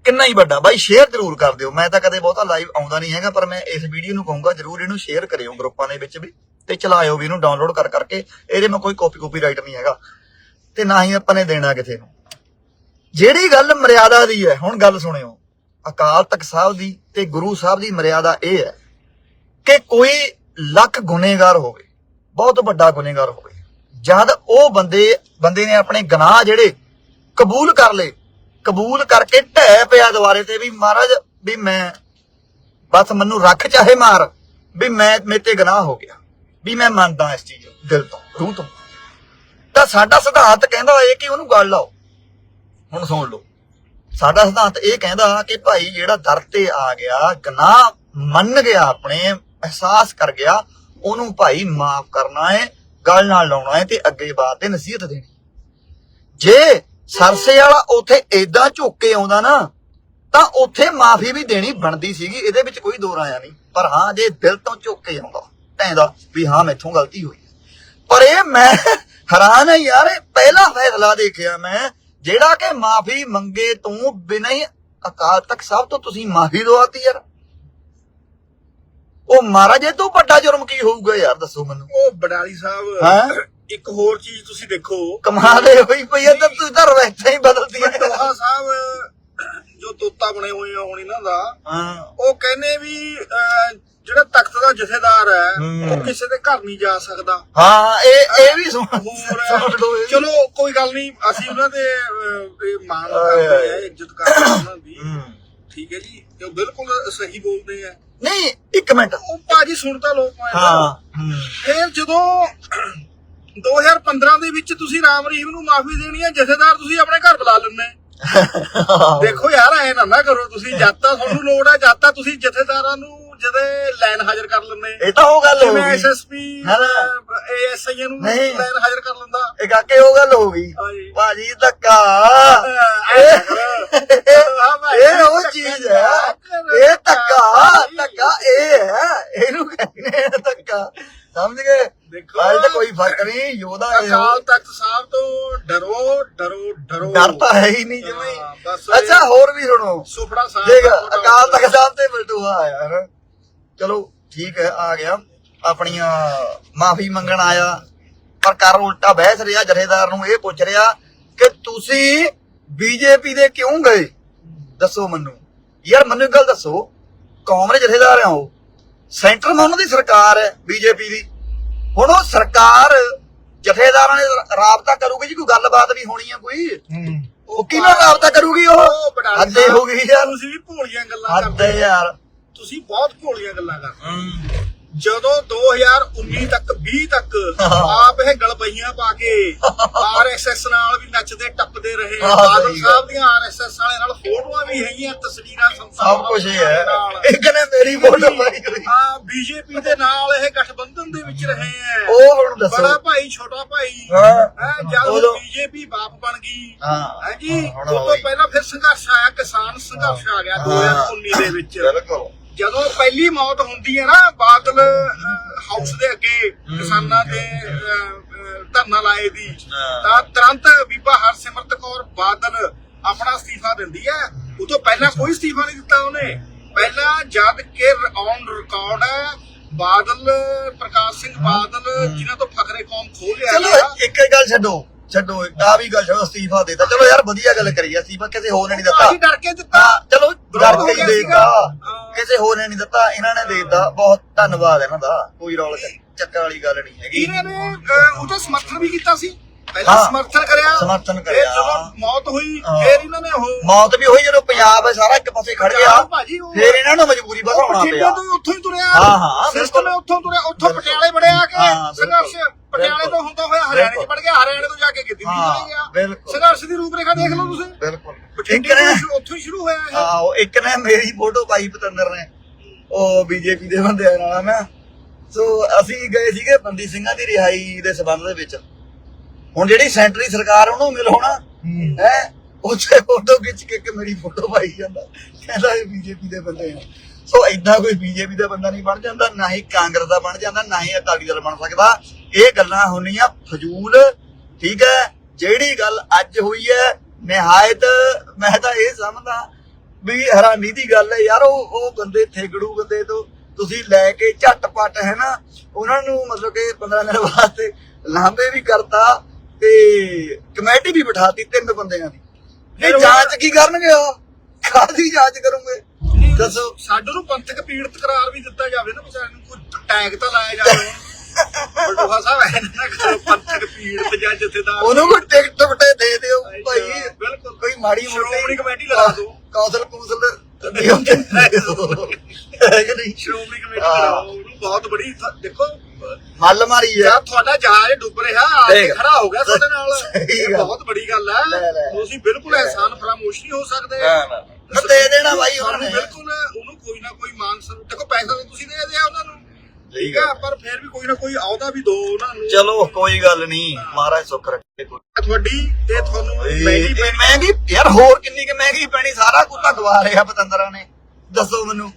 ਕਿੰਨਾ ਹੀ ਵੱਡਾ। ਬਾਈ ਸ਼ੇਅਰ ਜ਼ਰੂਰ ਕਰ ਦਿਓ। ਮੈਂ ਤਾਂ ਕਦੇ ਬਹੁਤਾ ਲਾਈਵ ਆਉਂਦਾ ਨਹੀਂ ਹੈਗਾ, ਪਰ ਮੈਂ ਇਸ ਵੀਡੀਓ ਨੂੰ ਕਹੂੰਗਾ, ਜ਼ਰੂਰ ਇਹਨੂੰ ਸ਼ੇਅਰ ਕਰਿਓ ਗਰੁੱਪਾਂ ਦੇ ਵਿੱਚ ਵੀ ਤੇ ਚਲਾਇਓ ਵੀ ਇਹਨੂੰ ਡਾਊਨਲੋਡ ਕਰ ਕਰਕੇ। ਇਹਦੇ ਮੈਂ ਕੋਈ ਕਾਪੀ ਕਾਪੀ ਰਾਈਟ ਨਹੀਂ ਹੈਗਾ। ਤੇ ਨਾ ਹੀ ਆਪਾਂ ਨੇ ਦੇਣਾ ਕਿਸੇ ਨੂੰ। ਜਿਹੜੀ ਗੱਲ ਮਰਿਆਦਾ ਦੀ ਹੈ, ਹੁਣ ਗੱਲ ਸੁਣਿਓ। ਅਕਾਲ ਤਖਤ ਸਾਹਿਬ ਦੀ ਤੇ ਗੁਰੂ ਸਾਹਿਬ ਦੀ ਮਰਿਆਦਾ ਇਹ ਹੈ ਕਿ ਕੋਈ ਲੱਖ ਗੁਨੇਗਾਰ ਹੋਵੇ, ਬਹੁਤ ਵੱਡਾ ਗੁਨੇਗਾਰ ਹੋਵੇ, ਜਦ ਉਹ ਬੰਦੇ ਬੰਦੇ ਨੇ ਆਪਣੇ ਗੁਨਾਹ ਜਿਹੜੇ ਕਬੂਲ ਕਰ ਲਏ ਕਬੂਲ ਕਰਕੇ ਢਹਿ ਪਿਆ ਦੁਆਰੇ ਤੇ ਵੀ ਮਹਾਰਾਜ, ਵੀ ਮੈਂ, ਬਸ ਮੈਨੂੰ ਰੱਖ ਚਾਹੇ ਮਾਰ, ਵੀ ਮੈਂ ਮੇਰੇ ਤੇ ਹੋ ਗਿਆ, ਵੀ ਮੈਂ ਮੰਨਦਾ ਇਸ ਚੀਜ਼ ਦਿਲ ਤੋਂ, ਰੂਹ ਤੋਂ। ਤਾਂ ਸਾਡਾ ਸਿਧਾਂਤ ਕਹਿੰਦਾ ਹੈ ਕਿ ਉਹਨੂੰ ਗੱਲ ਲਾਓ ਹੁਣ ਸੁਣ ਲਓ। ਸਾਡਾ ਸਿਧਾਂਤ ਇਹ ਕਹਿੰਦਾ ਕਿ ਭਾਈ ਜਿਹੜਾ ਦਰ ਤੇ ਆ ਗਿਆ, ਗਨਾਹ ਮੰਨ ਗਿਆ, ਆਪਣੇ ਅਹਿਸਾਸ ਕਰ ਗਿਆ, ਉਹਨੂੰ ਭਾਈ ਮਾਫ ਕਰਨਾ ਹੈ, ਗੱਲ ਨਾਲ ਲਾਉਣਾ ਹੈ ਤੇ ਅੱਗੇ ਬਾਤ ਤੇ ਨਸੀਹਤ ਦੇਣੀ। ਜੇ ਸਰਸੇ ਵਾਲਾ ਉਥੇ ਏਦਾਂ ਝੁੱਕ ਕੇ ਆਉਂਦਾ ਨਾ ਤਾਂ ਉਥੇ ਮਾਫੀ ਵੀ ਦੇਣੀ ਬਣਦੀ ਸੀਗੀ ਇਹਦੇ ਵਿੱਚ ਕੋਈ ਦੋ ਰਾਇਆ ਨਹੀਂ ਪਰ ਹਾਂ ਜੇ ਦਿਲ ਤੋਂ ਝੁੱਕ ਕੇ ਆਉਂਦਾ ਕਹਿੰਦਾ ਵੀ ਹਾਂ ਮੈਥੋਂ ਗਲਤੀ ਹੋਈ। ਪਰ ਇਹ ਮੈਂ ਹੈਰਾਨ ਹੈ ਯਾਰ ਇਹ ਪਹਿਲਾ ਫੈਸਲਾ ਦੇਖਿਆ ਮੈਂ ਜਿਹੜਾ ਕਿ ਮਾਫੀ ਮੰਗੇ ਤੋਂ ਬਿਨਾਂ ਹੀ ਅਕਾਲ ਤਖਤ ਸਾਹਿਬ ਤੋਂ ਤੁਸੀਂ ਮਾਫੀ ਦਵਾਤੀ ਯਾਰ ਉਹ ਮਹਾਰਾਜ ਇਹ ਤੋਂ ਵੱਡਾ ਜੁਰਮ ਕੀ ਹੋਊਗਾ ਯਾਰ ਦੱਸੋ ਮੈਨੂੰ ਉਹ ਬਡਾਲੀ ਸਾਹਿਬ ਹੈਂ? ਇੱਕ ਹੋਰ ਚੀਜ਼ ਤੁਸੀਂ ਦੇਖੋ ਕਮਾਲ ਇਹ ਹੋਈ ਪਈ ਆ ਤਾਂ ਤੁਸੀਂ ਤਾਂ ਰਵੈਤਾਂ ਹੀ ਬਦਲਦੀਆਂ ਟੋਹਾ ਸਾਹਿਬ ਜੋ ਤੋਤਾ ਬਣੇ ਹੋਏ ਆ ਹੁਣ ਇਹਨਾਂ ਦਾ ਹਾਂ ਉਹ ਕਹਿੰਦੇ ਵੀ ਅਹ, ਜਿਹੜਾ ਤਖਤ ਦਾ ਜਥੇਦਾਰ ਹੈ ਹੂੰ। ਉਹ ਕਿਸੇ ਦੇ ਘਰ ਨਹੀਂ ਜਾ ਸਕਦਾ ਹਾਂ ਇਹ ਇਹ ਵੀ ਸੁਣ ਹੋਰ। ਚਲੋ ਕੋਈ ਗੱਲ ਨਹੀਂ ਅਸੀਂ ਉਹਨਾਂ ਦੇ ਅਹ, ਇਹ ਮਾਣ ਆਏ ਕਰਦੇ ਆ ਆਏ। ਇੱਜ਼ਤ ਕਰਦੇ ਆ ਉਹਨਾਂ ਦੀ ਹੂੰ। ਠੀਕ ਹੈ ਜੀ ਤੇ ਉਹ ਬਿਲਕੁਲ ਸਹੀ ਬੋਲਦੇ ਆ ਨਹੀਂ ਇੱਕ ਮਿੰਟ ਉਹ ਭਾਜੀ ਸੁਣ ਤਾਂ ਲੋ ਹਾਂ ਹੂੰ। ਫਿਰ ਜਦੋਂ 2015 ਦੇ ਵਿੱਚ ਤੁਸੀਂ ਰਾਮ ਰਹੀਮ ਨੂੰ ਮਾਫੀ ਦੇਣੀ ਹੈ ਜਥੇਦਾਰ ਤੁਸੀਂ ਆਪਣੇ ਘਰ ਬੁਲਾ ਲੈਣੇ ਦੇਖੋ ਯਾਰ ਐ ਨਾ ਨਾ ਕਰੋ ਤੁਸੀਂ। ਜਦ ਤਾਂ ਤੁਹਾਨੂੰ ਲੋੜ ਹੈ ਜਦ ਤਾਂ ਤੁਸੀਂ ਜਥੇਦਾਰਾਂ ਨੂੰ ਜਦੇ ਲਾਈਨ ਹਾਜ਼ਰ ਕਰ ਲੈਣੇ ਇਹ ਤਾਂ ਉਹ ਗੱਲ ਹੋ ਗਈ। ਐਸਐਸਪੀ ਹਾਂ। ਏਐਸਆਈ ਨੂੰ। ਲਾਈਨ ਹਾਜ਼ਰ ਕਰ ਲੈਂਦਾ। ਇਹ ਕਾਕੇ ਉਹ ਗੱਲ ਹੋ ਗਈ। ਭਾਜੀ ਧੱਕਾ। ਇਹ ਉਹ ਚੀਜ਼ ਹੈ। ਇਹ ਧੱਕਾ ਧੱਕਾ ਇਹ ਹੈ। ਇਹਨੂੰ ਕਹਿੰਦੇ ਧੱਕਾ। ਸਮਝ ਗਏ? ਦੇਖੋ। ਤਾਂ ਕੋਈ ਫ਼ਰਕ ਨਹੀਂ ਯੋਧਾ ਇਹ ਹੋ। ਅਕਾਲ ਤਖਤ ਸਾਹਿਬ ਤੋਂ ਡਰੋ ਡਰੋ ਡਰੋ। ਡਰ ਤਾਂ ਹੈ ਹੀ ਨਹੀਂ ਹਾਂ, ਬਸ ਅੱਛਾ ਹੋਰ ਵੀ ਸੁਣੋ। ਸੁਪੜਾ ਸਾਹਿਬ ਦਾ ਅਕਾਲ ਤਖਤ ਸਾਹਿਬ ਤੇ ਬਲਟੂਆ ਆਇਆ ਹੈ ਚਲੋ ਠੀਕ ਹੈ ਆ ਗਿਆ। ਆਪਣੀਆਂ ਮਾਫੀ ਮੰਗਣ ਆਇਆ। ਪਰ ਕਰ ਉਲਟਾ ਬਹਿਸ ਰਿਹਾ ਜਥੇਦਾਰ ਨੂੰ ਇਹ ਪੁੱਛ ਰਿਹਾ ਕਿ ਤੁਸੀਂ ਬੀਜੇਪੀ ਦੇ ਕਿਉਂ ਗਏ? ਦੱਸੋ ਮੈਨੂੰ। ਯਾਰ ਮੈਨੂੰ ਇੱਕ ਗੱਲ ਦੱਸੋ। ਕੌਮ ਦੇ ਜਥੇਦਾਰ ਆ ਉਹ। ਸੈਂਟਰ ਮਾ ਉਹਨਾਂ ਦੀ ਸਰਕਾਰ ਹੈ ਬੀਜੇਪੀ ਦੀ। ਹੁਣ ਉਹ ਸਰਕਾਰ ਜਥੇਦਾਰਾਂ ਨੇ ਰਾਬਤਾ ਕਰੂਗੀ ਜੀ ਕੋਈ ਗੱਲਬਾਤ ਵੀ ਹੋਣੀ ਆ ਕੋਈ। ਉਹ ਕਿਵੇਂ ਰਾਬਤਾ ਕਰੂਗੀ ਉਹ? ਹੱਦੇ ਹੋ ਗਈ ਯਾਰ। ਤੁਸੀਂ ਵੀ ਭੋਲੀਆਂ ਗੱਲਾਂ ਹੱਦ ਹੈ। ਕਰਦੇ ਯਾਰ। ਤੁਸੀਂ ਬਹੁਤ ਭੋਲੀਆਂ ਗੱਲਾਂ ਕਰਦੇ ਜਦੋਂ 2019 ਤੱਕ 20 ਤੱਕ ਆਪ ਇਹ ਗਲਬਈਆਂ ਪਾ ਕੇ ਆਰਐਸਐਸ ਨਾਲ ਵੀ ਨੱਚਦੇ ਟੱਪਦੇ ਰਹੇ। ਹਾਂ, ਬਾਦਲ ਸਹੀ ਸਾਹਿਬ ਦੀਆਂ ਆਰਐਸਐਸ ਵਾਲੇ ਨਾਲ ਫੋਟੋਆਂ ਵੀ ਹੈਗੀਆਂ ਤਸਵੀਰਾਂ ਸਭ ਕੁਝ ਇਹ ਹੈ। ਇੱਕ ਨੇ ਮੇਰੀ ਫੋਟੋ ਪਾਈ ਹੋਈ। ਆ ਬੀਜੇਪੀ ਦੇ ਨਾਲ ਇਹ ਗਠਬੰਧਨ ਦੇ ਵਿੱਚ ਰਹੇ ਹੈ। ਉਹ ਹੁਣ ਦੱਸੋ। ਬੜਾ ਭਾਈ ਛੋਟਾ ਭਾਈ। ਹਾਂ। ਹੈ ਜਦ ਬੀਜੇਪੀ ਬਾਪ ਬਣ ਗਈ। ਹਾਂ। ਹੈ ਜੀ? ਉਹ ਤੋਂ। ਪਹਿਲਾਂ ਫਿਰ ਸੰਘਰਸ਼ ਆਇਆ ਕਿਸਾਨ ਸੰਘਰਸ਼ ਆ ਗਿਆ 2019 ਦੇ ਵਿੱਚ। ਬਿਲਕੁਲ। ਜਦੋਂ ਪਹਿਲੀ ਮੌਤ ਹੁੰਦੀ ਹੈ ਨਾ ਬਾਦਲ ਹਾਊਸ ਦੇ ਅੱਗੇ ਕਿਸਾਨਾਂ ਦੇ ਧਰਨਾ ਲਾਏ ਦੀ। ਤਾਂ ਤੁਰੰਤ ਬੀਬਾ ਹਰਸਿਮਰਤ ਕੌਰ ਬਾਦਲ ਆਪਣਾ ਅਸਤੀਫਾ ਦਿੰਦੀ ਹੈ। ਉਹ ਤੋਂ ਪਹਿਲਾਂ ਕੋਈ ਅਸਤੀਫਾ ਨਹੀਂ ਦਿੱਤਾ ਉਹਨੇ। ਪਹਿਲਾਂ ਜਦ ਕਿ ਔਨ ਰਿਕਾਰਡ ਹੈ ਬਾਦਲ ਪ੍ਰਕਾਸ਼ ਸਿੰਘ ਬਾਦਲ ਜਿਨ੍ਹਾਂ ਤੋਂ ਫਖਰੇ ਕੌਮ ਖੋਹ ਲਿਆ ਚਲੋ ਇੱਕ ਇੱਕ ਗੱਲ ਛੱਡੋ। ਛੱਡੋ ਆ ਵੀ ਗੱਲ ਛੱਡੋ ਅਸਤੀਫਾ ਦੇਤਾ। ਚਲੋ ਯਾਰ ਵਧੀਆ ਗੱਲ ਕਰੀ ਅਸਤੀਫਾ ਕਿਸੇ ਹੋਰ ਨੇ ਨਹੀਂ ਦਿੱਤਾ। ਅਸੀਂ ਡਰ ਕੇ ਦਿੱਤਾ। ਹਾਂ ਚਲੋ ਡਰ ਕੇ ਹੀ। ਦੇਤਾ। ਕਿਸੇ ਹੋਰ ਨੇ ਨਹੀਂ ਦਿੱਤਾ ਇਹਨਾਂ ਨੇ ਦੇ ਦਿੱਤਾ। ਬਹੁਤ ਧੰਨਵਾਦ ਇਹਨਾਂ ਦਾ ਕੋਈ ਰੌਲਾ ਚੱਕ- ਚੱਕਰ ਵਾਲੀ ਗੱਲ ਨਹੀਂ ਹੈਗੀ। ਇਹਨਾਂ ਨੇ ਅਹ, ਉਹਦਾ ਸਮਰਥਨ ਵੀ ਕੀਤਾ ਸੀ। ਪਹਿਲਾਂ ਹਾਂ। ਸਮਰਥਨ ਕਰਿਆ ਸਮਰਥਨ ਫਿਰ ਕਰਿਆ। ਜਦੋਂ ਮੌਤ ਹੋਈ ਹਾਂ। ਫਿਰ ਇਹਨਾਂ ਨੇ ਉਹ ਮੌਤ ਵੀ ਹੋਈ ਜਦੋਂ ਪੰਜਾਬ ਹੈ ਸਾਰਾ ਇੱਕ ਪਾਸੇ ਖੜ ਗਿਆ ਪੰਜਾਬ ਭਾਜੀ ਉਹ- ਫਿਰ ਇਹਨਾਂ ਨੂੰ ਮਜਬੂਰੀ ਵਧਾਉਣਾ ਬਠਿੰਡੇ ਪਿਆ ਤੋਂ ਹੀ ਉੱਥੋਂ ਹੀ ਤੁਰਿਆ ਹਾਂ, ਹਾਂ, ਸਿਸਟਮ ਬਿਲਕੁਲ। ਉੱਥੋਂ ਤੁਰਿਆ ਉੱਥੋਂ ਬਿਲਕੁਲ। ਪਟਿਆਲੇ ਬੜਿਆ ਆ ਕੇ ਹਾਂ, ਬਿਲਕੁਲ। ਸੰਘਰਸ਼ ਪਟਿਆਲੇ ਬਿਲਕੁਲ। ਤੋਂ ਹੁੰਦਾ ਹੋਇਆ ਹਰਿਆਣੇ 'ਚ ਬਿਲਕੁਲ। ਵੜ ਗਿਆ ਹਰਿਆਣੇ ਤੋਂ ਜਾ ਕੇ ਦਿੱਲੀ ਹਾਂ, ਚਲੇ ਗਿਆ ਬਿਲਕੁਲ। ਸੰਘਰਸ਼ ਦੀ ਰੂਪਰੇਖਾ ਦੇਖ ਲਓ ਤੁਸੀਂ ਬਿਲਕੁਲ ਇੱਕ ਬਠਿੰਡੇ ਨੇ ਤੋਂ ਸ਼ੁਰੂ- ਉੱਥੋਂ ਹੀ ਸ਼ੁਰੂ ਹੋਇਆ ਇਹ ਆਹੋ ਇੱਕ ਨੇ ਮੇਰੀ ਫੋਟੋ ਪਾਈ ਪਤੰਦਰ ਨੇ ਉਹ ਬੀਜੇਪੀ ਦੇ ਬੰਦਿਆਂ ਨਾਲ ਨਾ ਸੋ ਅਸੀਂ ਗਏ ਸੀਗੇ ਬੰਦੀ ਸਿੰਘਾਂ ਦੀ ਰਿਹਾਈ ਦੇ ਸਬੰਧ ਦੇ ਵਿੱਚ ਹੁਣ ਜਿਹੜੀ ਸੈਂਟਰੀ ਸਰਕਾਰ ਉਹਨੂੰ ਮਿਲ ਹੋਣਾ। ਹੂੰ। ਹੈ? ਉੱਥੇ ਫੋਟੋ ਖਿੱਚ ਕੇ ਕਿ ਮੇਰੀ ਫੋਟੋ ਪਾਈ ਜਾਂਦਾ ਕਹਿੰਦਾ ਇਹ ਬੀਜੇਪੀ ਦੇ ਬੰਦੇ ਆ। ਸੋ ਐਦਾਂ ਕੋਈ ਬੀਜੇਪੀ ਦਾ ਬੰਦਾ ਨਹੀਂ ਬਣ ਜਾਂਦਾ ਨਾ ਹੀ ਕਾਂਗਰਸ ਦਾ ਬਣ ਜਾਂਦਾ ਨਾ ਹੀ ਅਕਾਲੀ ਦਲ ਬਣ ਸਕਦਾ। ਇਹ ਗੱਲਾਂ ਹੁੰਦੀਆਂ ਫਜ਼ੂਲ ਠੀਕ ਹੈ? ਜਿਹੜੀ ਗੱਲ ਅੱਜ ਹੋਈ ਹੈ ਨਿਹਾਇਤ ਮੈਂ ਤਾਂ ਇਹ ਸਮਝਦਾ ਵੀ ਹੈਰਾਨੀ ਦੀ ਗੱਲ ਹੈ ਯਾਰ ਉਹ ਉਹ ਬੰਦੇ ਥੇਗੜੂ ਬੰਦੇ ਤੋਂ ਤੁਸੀਂ ਲੈ ਕੇ ਝਟਪਟ ਹੈ ਨਾ? ਉਹਨਾਂ ਨੂੰ ਮਤਲਬ ਕਿ 15 ਦਿਨ ਵਾਸਤੇ ਲਾਂਬੇ ਵੀ ਕਰਤਾ। ਤੇ ਕਮੇਟੀ ਵੀ ਬਿਠਾਤੀ ਤਿੰਨ ਬੰਦਿਆਂ ਦੀ। ਇਹ ਜਾਂਚ ਕੀ ਕਰਨਗੇ ਉਹ? ਕਾਦੀ ਜਾਂਚ ਕਰੋਗੇ? ਦੱਸੋ। ਸਾਡੇ ਨੂੰ ਪੰਥਕ ਪੀੜਤ ਕਰਾਰ ਵੀ ਦਿੱਤਾ ਜਾਵੇ ਨਾ ਵਿਚਾਰੇ ਨੂੰ ਕੋਈ ਟੈਗ ਤਾਂ ਲਾਇਆ ਜਾਵੇ। ਬਲਟੋਹਾ ਸਾਹਿਬ ਐ ਨਾ ਕਰੋ, ਪੰਥਕ ਪੀੜਤ ਜਾਂ ਜਥੇਦਾਰ। ਉਹਨੂੰ ਕੋਈ ਟਿਕਟ ਦੇ ਦਿਓ ਭਾਈ। ਬਿਲਕੁਲ। ਕੋਈ ਮਾੜੀ ਮੋਟੀ ਸ਼੍ਰੋਮਣੀ ਕਮੇਟੀ ਲਗਾ ਦਿਓ ਕੌਂਸਲ ਕੂਸਲ ਦੇ ਹੁੰਦੇ ਹੈ ਕਿ ਨਹੀਂ? ਸ਼੍ਰੋਮਣੀ ਕਮੇਟੀ ਹਾਂ। ਲਗਾਓ ਉਹਨੂੰ ਬਹੁਤ ਬੜੀ ਦੇਖੋ ਮੱਲ ਮਾਰੀ ਯਾਰ ਤੁਹਾਡਾ ਜਹਾਜ਼ ਡੁੱਬ ਰਿਹਾ ਆ ਕੇ ਦੇਖ। ਖੜਾ ਹੋ ਗਿਆ ਤੁਹਾਡੇ ਨਾਲ। ਸਹੀ ਇਹ ਗੱਲ। ਬਹੁਤ ਬੜੀ ਗੱਲ ਲੈ, ਹੈ। ਤੁਸੀਂ ਬਿਲਕੁਲ ਅਹਿਸਾਨ ਫਰਾਮੋਸ਼ ਨਹੀਂ ਹੋ ਸਕਦੇ। ਨਾ, ਨਾ, ਨਾ। ਦੇ ਦੇਣਾ ਬਾਈ ਉਹਨਾਂ ਸਾਨੂੰ ਨੇ। ਬਿਲਕੁਲ ਉਹਨੂੰ ਕੋਈ ਨਾ ਕੋਈ ਮਾਨ ਦੇਖੋ ਪੈਸਾ ਤਾਂ ਤੁਸੀਂ ਦੇ ਦਿਆ ਉਹਨਾਂ ਨੂੰ। ਠੀਕ ਗੱਲ। ਪਰ ਫਿਰ ਵੀ ਕੋਈ ਨਾ ਕੋਈ ਆਉਦਾ ਵੀ ਦੋ ਉਹਨਾਂ ਨੂੰ। ਚਲੋ ਕੋਈ ਗੱਲ ਨਹੀਂ। ਮਹਾਰਾਜ ਸੁੱਖ ਰੱਖੇ। ਕੋਈ ਤੁਹਾਡੀ ਤੇ ਤੁਹਾਨੂੰ ਮਹਿੰਗੀ ਇਹ ਪੈਣੀ। ਮਹਿੰਗੀ ਯਾਰ ਹੋਰ ਕਿੰਨੀ ਕਿ ਮਹਿੰਗੀ ਪੈਣੀ? ਸਾਰਾ ਕੁਝ ਤਾਂ ਗਵਾ ਰਿਹਾ ਪਤੰਦਰਾਂ ਨੇ। ਦੱਸੋ ਮੈਨੂੰ।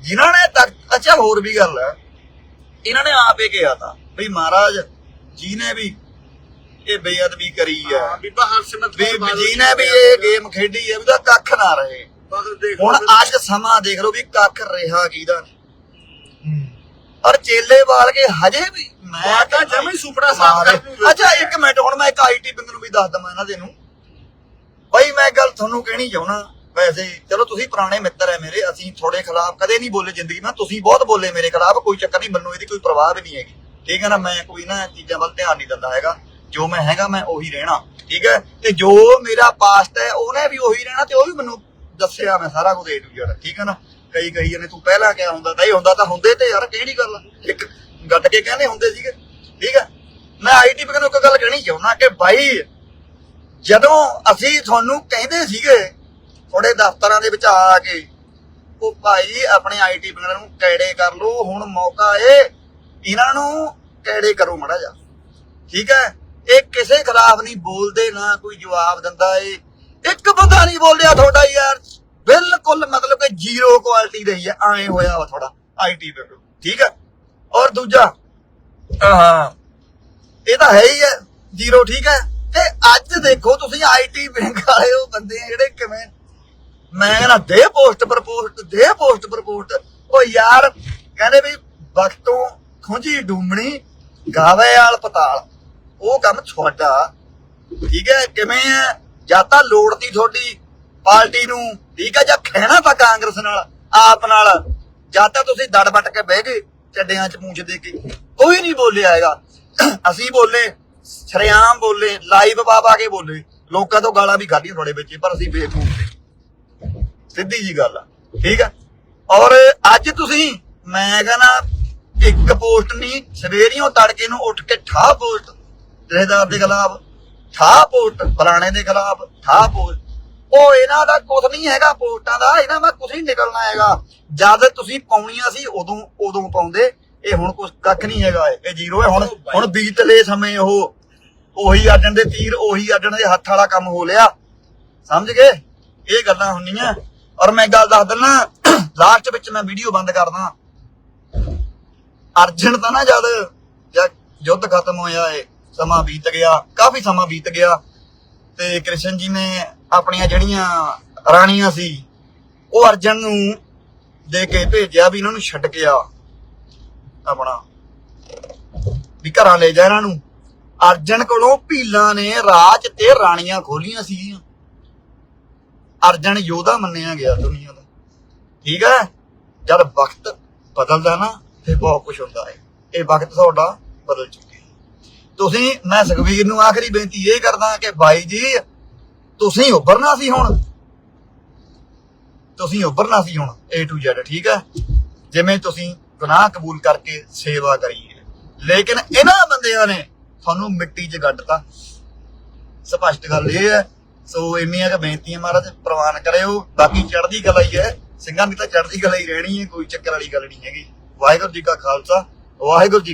ਜਿਨ੍ਹਾਂ ਨੇ ਤੱਕ ਅੱਛਾ ਹੋਰ ਵੀ ਗੱਲ ਹੈ। ਇਹਨਾਂ ਨੇ ਆਪੇ ਕਿਹਾ ਤਾਂ ਵੀ ਮਹਾਰਾਜ ਜੀ ਨੇ ਵੀ ਇਹ ਬੇਅਦਬੀ ਕਰੀ ਹੈ ਹਾਂ, ਬੀਬਾ ਹਰਸਿਮਰਤ ਵੀ ਬਾਦਲ ਜੀ ਨੇ ਵੀ ਇਹ ਗੇਮ ਖੇਡੀ ਹੈ ਵੀ ਤਾਂ ਕੱਖ ਨਾ ਰਹੇ ਦੇਖ ਹੁਣ ਲਓ ਅੱਜ ਸਮਾਂ ਦੇਖ ਲਓ ਵੀ ਕੱਖ ਰਿਹਾ ਕਿਹਦਾ ਹੂੰ। ਔਰ ਚੇਲੇ ਵਾਲ ਕੇ ਹਜੇ ਵੀ ਮੈਂ ਤਾਂ ਜਮੇ ਹੀ ਸੁਪੜਾ ਸਾਫ਼। ਕਰ ਦੂੰ। ਅੱਛਾ ਇੱਕ ਮਿੰਟ ਹੁਣ ਮੈਂ ਇੱਕ ਆਈਟੀ ਬੰਦੇ ਨੂੰ ਵੀ ਦੱਸ ਦਵਾਂ ਇਹਨਾਂ ਦੇ ਨੂੰ ਭਾਈ ਮੈਂ ਗੱਲ ਤੁਹਾਨੂੰ ਕਹਿਣੀ ਚਾਹਣਾ ਵੈਸੇ ਚਲੋ ਤੁਸੀਂ ਪੁਰਾਣੇ ਮਿੱਤਰ ਹੈ ਮੇਰੇ, ਅਸੀਂ ਤੁਹਾਡੇ ਖਿਲਾਫ ਕਦੇ ਨਹੀਂ ਬੋਲੇ ਜ਼ਿੰਦਗੀ ਮੈਂ ਤੁਸੀਂ ਬਹੁਤ ਬੋਲੇ ਮੇਰੇ ਖਿਲਾਫ, ਕੋਈ ਚੱਕਰ ਨਹੀਂ, ਮੈਨੂੰ ਇਹਦੀ ਕੋਈ ਪਰਵਾਹ ਵੀ ਨਹੀਂ ਹੈਗੀ। ਠੀਕ ਹੈ ਨਾ, ਮੈਂ ਕੋਈ ਨਾ ਚੀਜ਼ਾਂ ਵੱਲ ਧਿਆਨ ਨਹੀਂ ਦਿੰਦਾ ਹੈਗਾ। ਜੋ ਮੈਂ ਹੈਗਾ, ਮੈਂ ਉਹੀ ਰਹਿਣਾ। ਠੀਕ ਹੈ? ਤੇ ਜੋ ਮੇਰਾ ਪਾਸਟ ਹੈ, ਉਹਨੇ ਵੀ ਉਹੀ ਰਹਿਣਾ ਤੇ ਉਹ ਵੀ ਮੈਨੂੰ ਦੱਸਿਆ ਮੈਂ ਸਾਰਾ ਕੁਝ ਏ ਟੂ ਜ਼ੈਡ ਠੀਕ ਹੈ ਨਾ? ਕਈ ਕਈ ਜਣੇ ਤੂੰ ਪਹਿਲਾਂ ਕਿਹਾ ਹੁੰਦਾ ਤਾਂ ਹੁੰਦਾ ਤਾਂ ਹੁੰਦੇ ਤੇ ਯਾਰ, ਕਿਹੜੀ ਗੱਲ ਆ? ਇੱਕ ਗੱਟ ਕੇ ਕਹਿੰਦੇ ਹੁੰਦੇ ਸੀਗੇ। ਠੀਕ ਹੈ? ਮੈਂ ਆਈਟੀ ਨੂੰ ਇੱਕ ਗੱਲ ਕਹਿਣੀ ਚਾਹੁੰਦਾ ਕਿ ਭਾਈ ਜਦੋਂ ਅਸੀਂ ਤੁਹਾਨੂੰ ਕਹਿੰਦੇ ਸੀਗੇ ਥੋੜੇ ਦਫ਼ਤਰਾਂ ਦੇ ਵਿੱਚ ਆ ਕੇ ਉਹ ਭਾਈ ਆਪਣੇ ਆਈਟੀ ਬੰਗਲਾਂ ਨੂੰ ਕੈੜੇ ਕਰ ਲਓ ਹੁਣ ਮੌਕਾ ਏ, ਇਹਨਾਂ ਨੂੰ ਕੈੜੇ ਕਰੋ ਮੜਾ ਜਾ ਠੀਕ ਹੈ? ਇਹ ਕਿਸੇ ਖਿਲਾਫ ਨਹੀਂ ਬੋਲਦੇ, ਨਾ ਕੋਈ ਜਵਾਬ ਦਿੰਦਾ ਏ। ਇੱਕ ਬੰਦਾ ਨਹੀਂ ਬੋਲਿਆ ਤੁਹਾਡਾ ਯਾਰ। ਬਿਲਕੁਲ ਮਤਲਬ ਕਿ ਜ਼ੀਰੋ ਕੁਆਲਿਟੀ ਰਹੀ ਹੈ ਐਂ ਹੋਇਆ ਵਾ ਤੁਹਾਡਾ ਆਈਟੀ ਬਿਲਕੁਲ ਠੀਕ ਹੈ? ਔਰ ਦੂਜਾ ਹਾਂ ਇਹ ਤਾਂ ਹੈ ਹੀ ਹੈ, ਜ਼ੀਰੋ, ਠੀਕ ਹੈ? ਤੇ ਅੱਜ ਦੇਖੋ ਤੁਸੀਂ ਆਈਟੀ ਬੈਂਕ ਵਾਲੇ ਉਹ ਬੰਦੇ ਆ ਜਿਹੜੇ ਕਿਵੇਂ ਮੈਂ ਕਹਿੰਦਾ ਦੇ ਪੋਸਟ ਪਰ ਪੋਸਟ, ਦੇ ਪੋਸਟ ਪਰ ਪੋਸਟ। ਉਹ ਯਾਰ ਕਹਿੰਦੇ ਵੀ ਵਕਤੋਂ ਖੁੰਝੀ ਡੂਮਣੀ ਗਾਵੇ ਵਾਲ ਪਤਾਲ। ਉਹ ਕੰਮ ਤੁਹਾਡਾ। ਠੀਕ ਹੈ, ਕਿਵੇਂ ਹੈ? ਜਾਂ ਤਾਂ ਲੋੜ ਦੀ ਤੁਹਾਡੀ ਪਾਰਟੀ ਨੂੰ, ਠੀਕ ਹੈ, ਜਾਂ ਖਹਿਣਾ ਤਾਂ ਕਾਂਗਰਸ ਨਾਲ, ਆਪ ਨਾਲ, ਜਾਂ ਤਾਂ ਤੁਸੀਂ ਦੜ ਵੱਟ ਕੇ ਬਹਿ ਗਏ ਚੱਡਿਆਂ 'ਚ ਪੂੰਛ ਦੇ ਕੇ। ਕੋਈ ਨਹੀਂ ਬੋਲਿਆ ਹੈਗਾ। ਅਸੀਂ ਬੋਲੇ, ਸਰਿਆਮ ਬੋਲੇ, ਲਾਈਵ ਪਾ ਕੇ ਬੋਲੇ। ਲੋਕਾਂ ਤੋਂ ਗਾਲਾਂ ਵੀ ਖਾਧੀਆਂ ਤੁਹਾਡੇ ਵਿੱਚ, ਪਰ ਅਸੀਂ ਬੇਵਕੂਫ। ਸਿੱਧੀ ਜੀ ਗੱਲ ਆ ਠੀਕ ਆ? ਔਰ ਅੱਜ ਤੁਸੀਂ ਮੈਂ ਕਹਿੰਦਾ ਇੱਕ ਪੋਸਟ ਨਹੀਂ ਸਵੇਰੀਓ ਤੜਕੇ ਨੂੰ ਉੱਠ ਕੇ ਠਾ ਪੋਸਟ ਜਥੇਦਾਰ ਦੇ ਖਿਲਾਫ ਠਾ ਪੋਸਟ ਫਲਾਣੇ ਦੇ ਖਿਲਾਫ ਠਾ ਪੋਸਟ। ਉਹ ਇਹਨਾਂ ਦਾ ਕੁਝ ਨਹੀਂ ਹੈਗਾ ਪੋਸਟਾਂ ਦਾ ਇਹਨਾਂ ਦਾ ਕੁਝ ਨਹੀਂ ਨਿਕਲਣਾ ਹੈਗਾ। ਜਦ ਤੁਸੀਂ ਪਾਉਣੀਆਂ ਸੀ ਉਦੋਂ ਉਦੋਂ ਪਾਉਂਦੇ ਇਹ ਹੁਣ ਕੁਝ ਕੱਖ ਨਹੀਂ ਹੈਗਾ ਇਹ ਜ਼ੀਰੋ ਹੈ। ਹੁਣ ਹੁਣ ਬੀਤਲੇ ਸਮੇਂ ਉਹ ਉਹੀ ਅੱਡਣ ਦੇ ਤੀਰ ਉਹੀ ਅੱਡਣ ਦੇ ਹੱਥ ਵਾਲਾ ਕੰਮ ਹੋ ਲਿਆ। ਸਮਝ ਗਏ? ਇਹ ਗੱਲਾਂ ਹੁੰਦੀਆਂ ਔਰ ਮੈਂ ਗੱਲ ਦੱਸ ਦਿੰਦਾ ਲਾਸਟ ਵਿੱਚ ਮੈਂ ਵੀਡੀਓ ਬੰਦ ਕਰਦਾ। ਅਰਜਨ ਤਾਂ ਨਾ ਜਦ ਜਦ ਯੁੱਧ ਖਤਮ ਹੋਇਆ ਏ, ਸਮਾਂ ਬੀਤ ਗਿਆ, ਕਾਫੀ ਸਮਾਂ ਬੀਤ ਗਿਆ, ਤੇ ਕ੍ਰਿਸ਼ਨ ਜੀ ਨੇ ਆਪਣੀਆਂ ਜਿਹੜੀਆਂ ਰਾਣੀਆਂ ਸੀ, ਉਹ ਅਰਜਨ ਨੂੰ ਦੇ ਕੇ ਭੇਜਿਆ ਵੀ ਇਹਨਾਂ ਨੂੰ ਛੱਡ ਕੇ ਆ, ਆਪਣਾ। ਵੀ ਘਰਾਂ ਲੈ ਜਾ ਇਹਨਾਂ ਨੂੰ। ਅਰਜਨ ਕੋਲੋਂ ਭੀਲਾਂ ਨੇ ਰਾਜ ਤੇ ਰਾਣੀਆਂ ਖੋਲੀਆਂ ਸੀਗੀਆਂ। ਅਰਜਨ ਯੋਧਾ ਮੰਨਿਆ ਗਿਆ ਦੁਨੀਆ ਦਾ ਠੀਕ ਹੈ? ਜਦ ਵਕਤ ਬਦਲਦਾ ਨਾ, ਫਿਰ ਬਹੁਤ ਕੁਝ ਹੁੰਦਾ ਹੈ। ਇਹ ਵਕਤ ਤੁਹਾਡਾ ਬਦਲ ਚੁੱਕਿਆ ਤੁਸੀਂ, ਮੈਂ ਸੁਖਵੀਰ ਨੂੰ ਆਖਰੀ ਬੇਨਤੀ ਇਹ ਕਰਦਾ ਕਿ ਬਾਈ ਜੀ, ਤੁਸੀਂ ਉੱਭਰਨਾ ਸੀ ਹੁਣ? ਤੁਸੀਂ ਉੱਭਰਨਾ ਸੀ ਹੁਣ, A to Z, ਠੀਕ ਹੈ? ਜਿਵੇਂ ਤੁਸੀਂ ਗੁਨਾਹ ਕਬੂਲ ਕਰਕੇ ਸੇਵਾ ਕਰੀ ਹੈ। ਲੇਕਿਨ ਇਹਨਾਂ ਬੰਦਿਆਂ ਨੇ ਤੁਹਾਨੂੰ ਮਿੱਟੀ 'ਚ ਗੱਡਤਾ। ਸਪਸ਼ਟ ਗੱਲ ਇਹ ਹੈ ਸੋ ਇੰਨੀਆਂ ਕੁ ਬੇਨਤੀਆਂ ਮਹਾਰਾਜ, ਪ੍ਰਵਾਨ ਕਰਿਓ। ਬਾਕੀ ਚੜ੍ਹਦੀ ਕਲਾ ਹੀ ਹੈ। ਸਿੰਘਾਂ ਦੀ ਤਾਂ ਚੜ੍ਹਦੀ ਕਲਾ ਹੀ ਰਹਿਣੀ ਹੈ, ਕੋਈ ਚੱਕਰ ਵਾਲੀ ਗੱਲ ਨਹੀਂ ਹੈਗੀ। ਵਾਹਿਗੁਰੂ ਜੀ ਕਾ ਖਾਲਸਾ, ਵਾਹਿਗੁਰੂ ਜੀ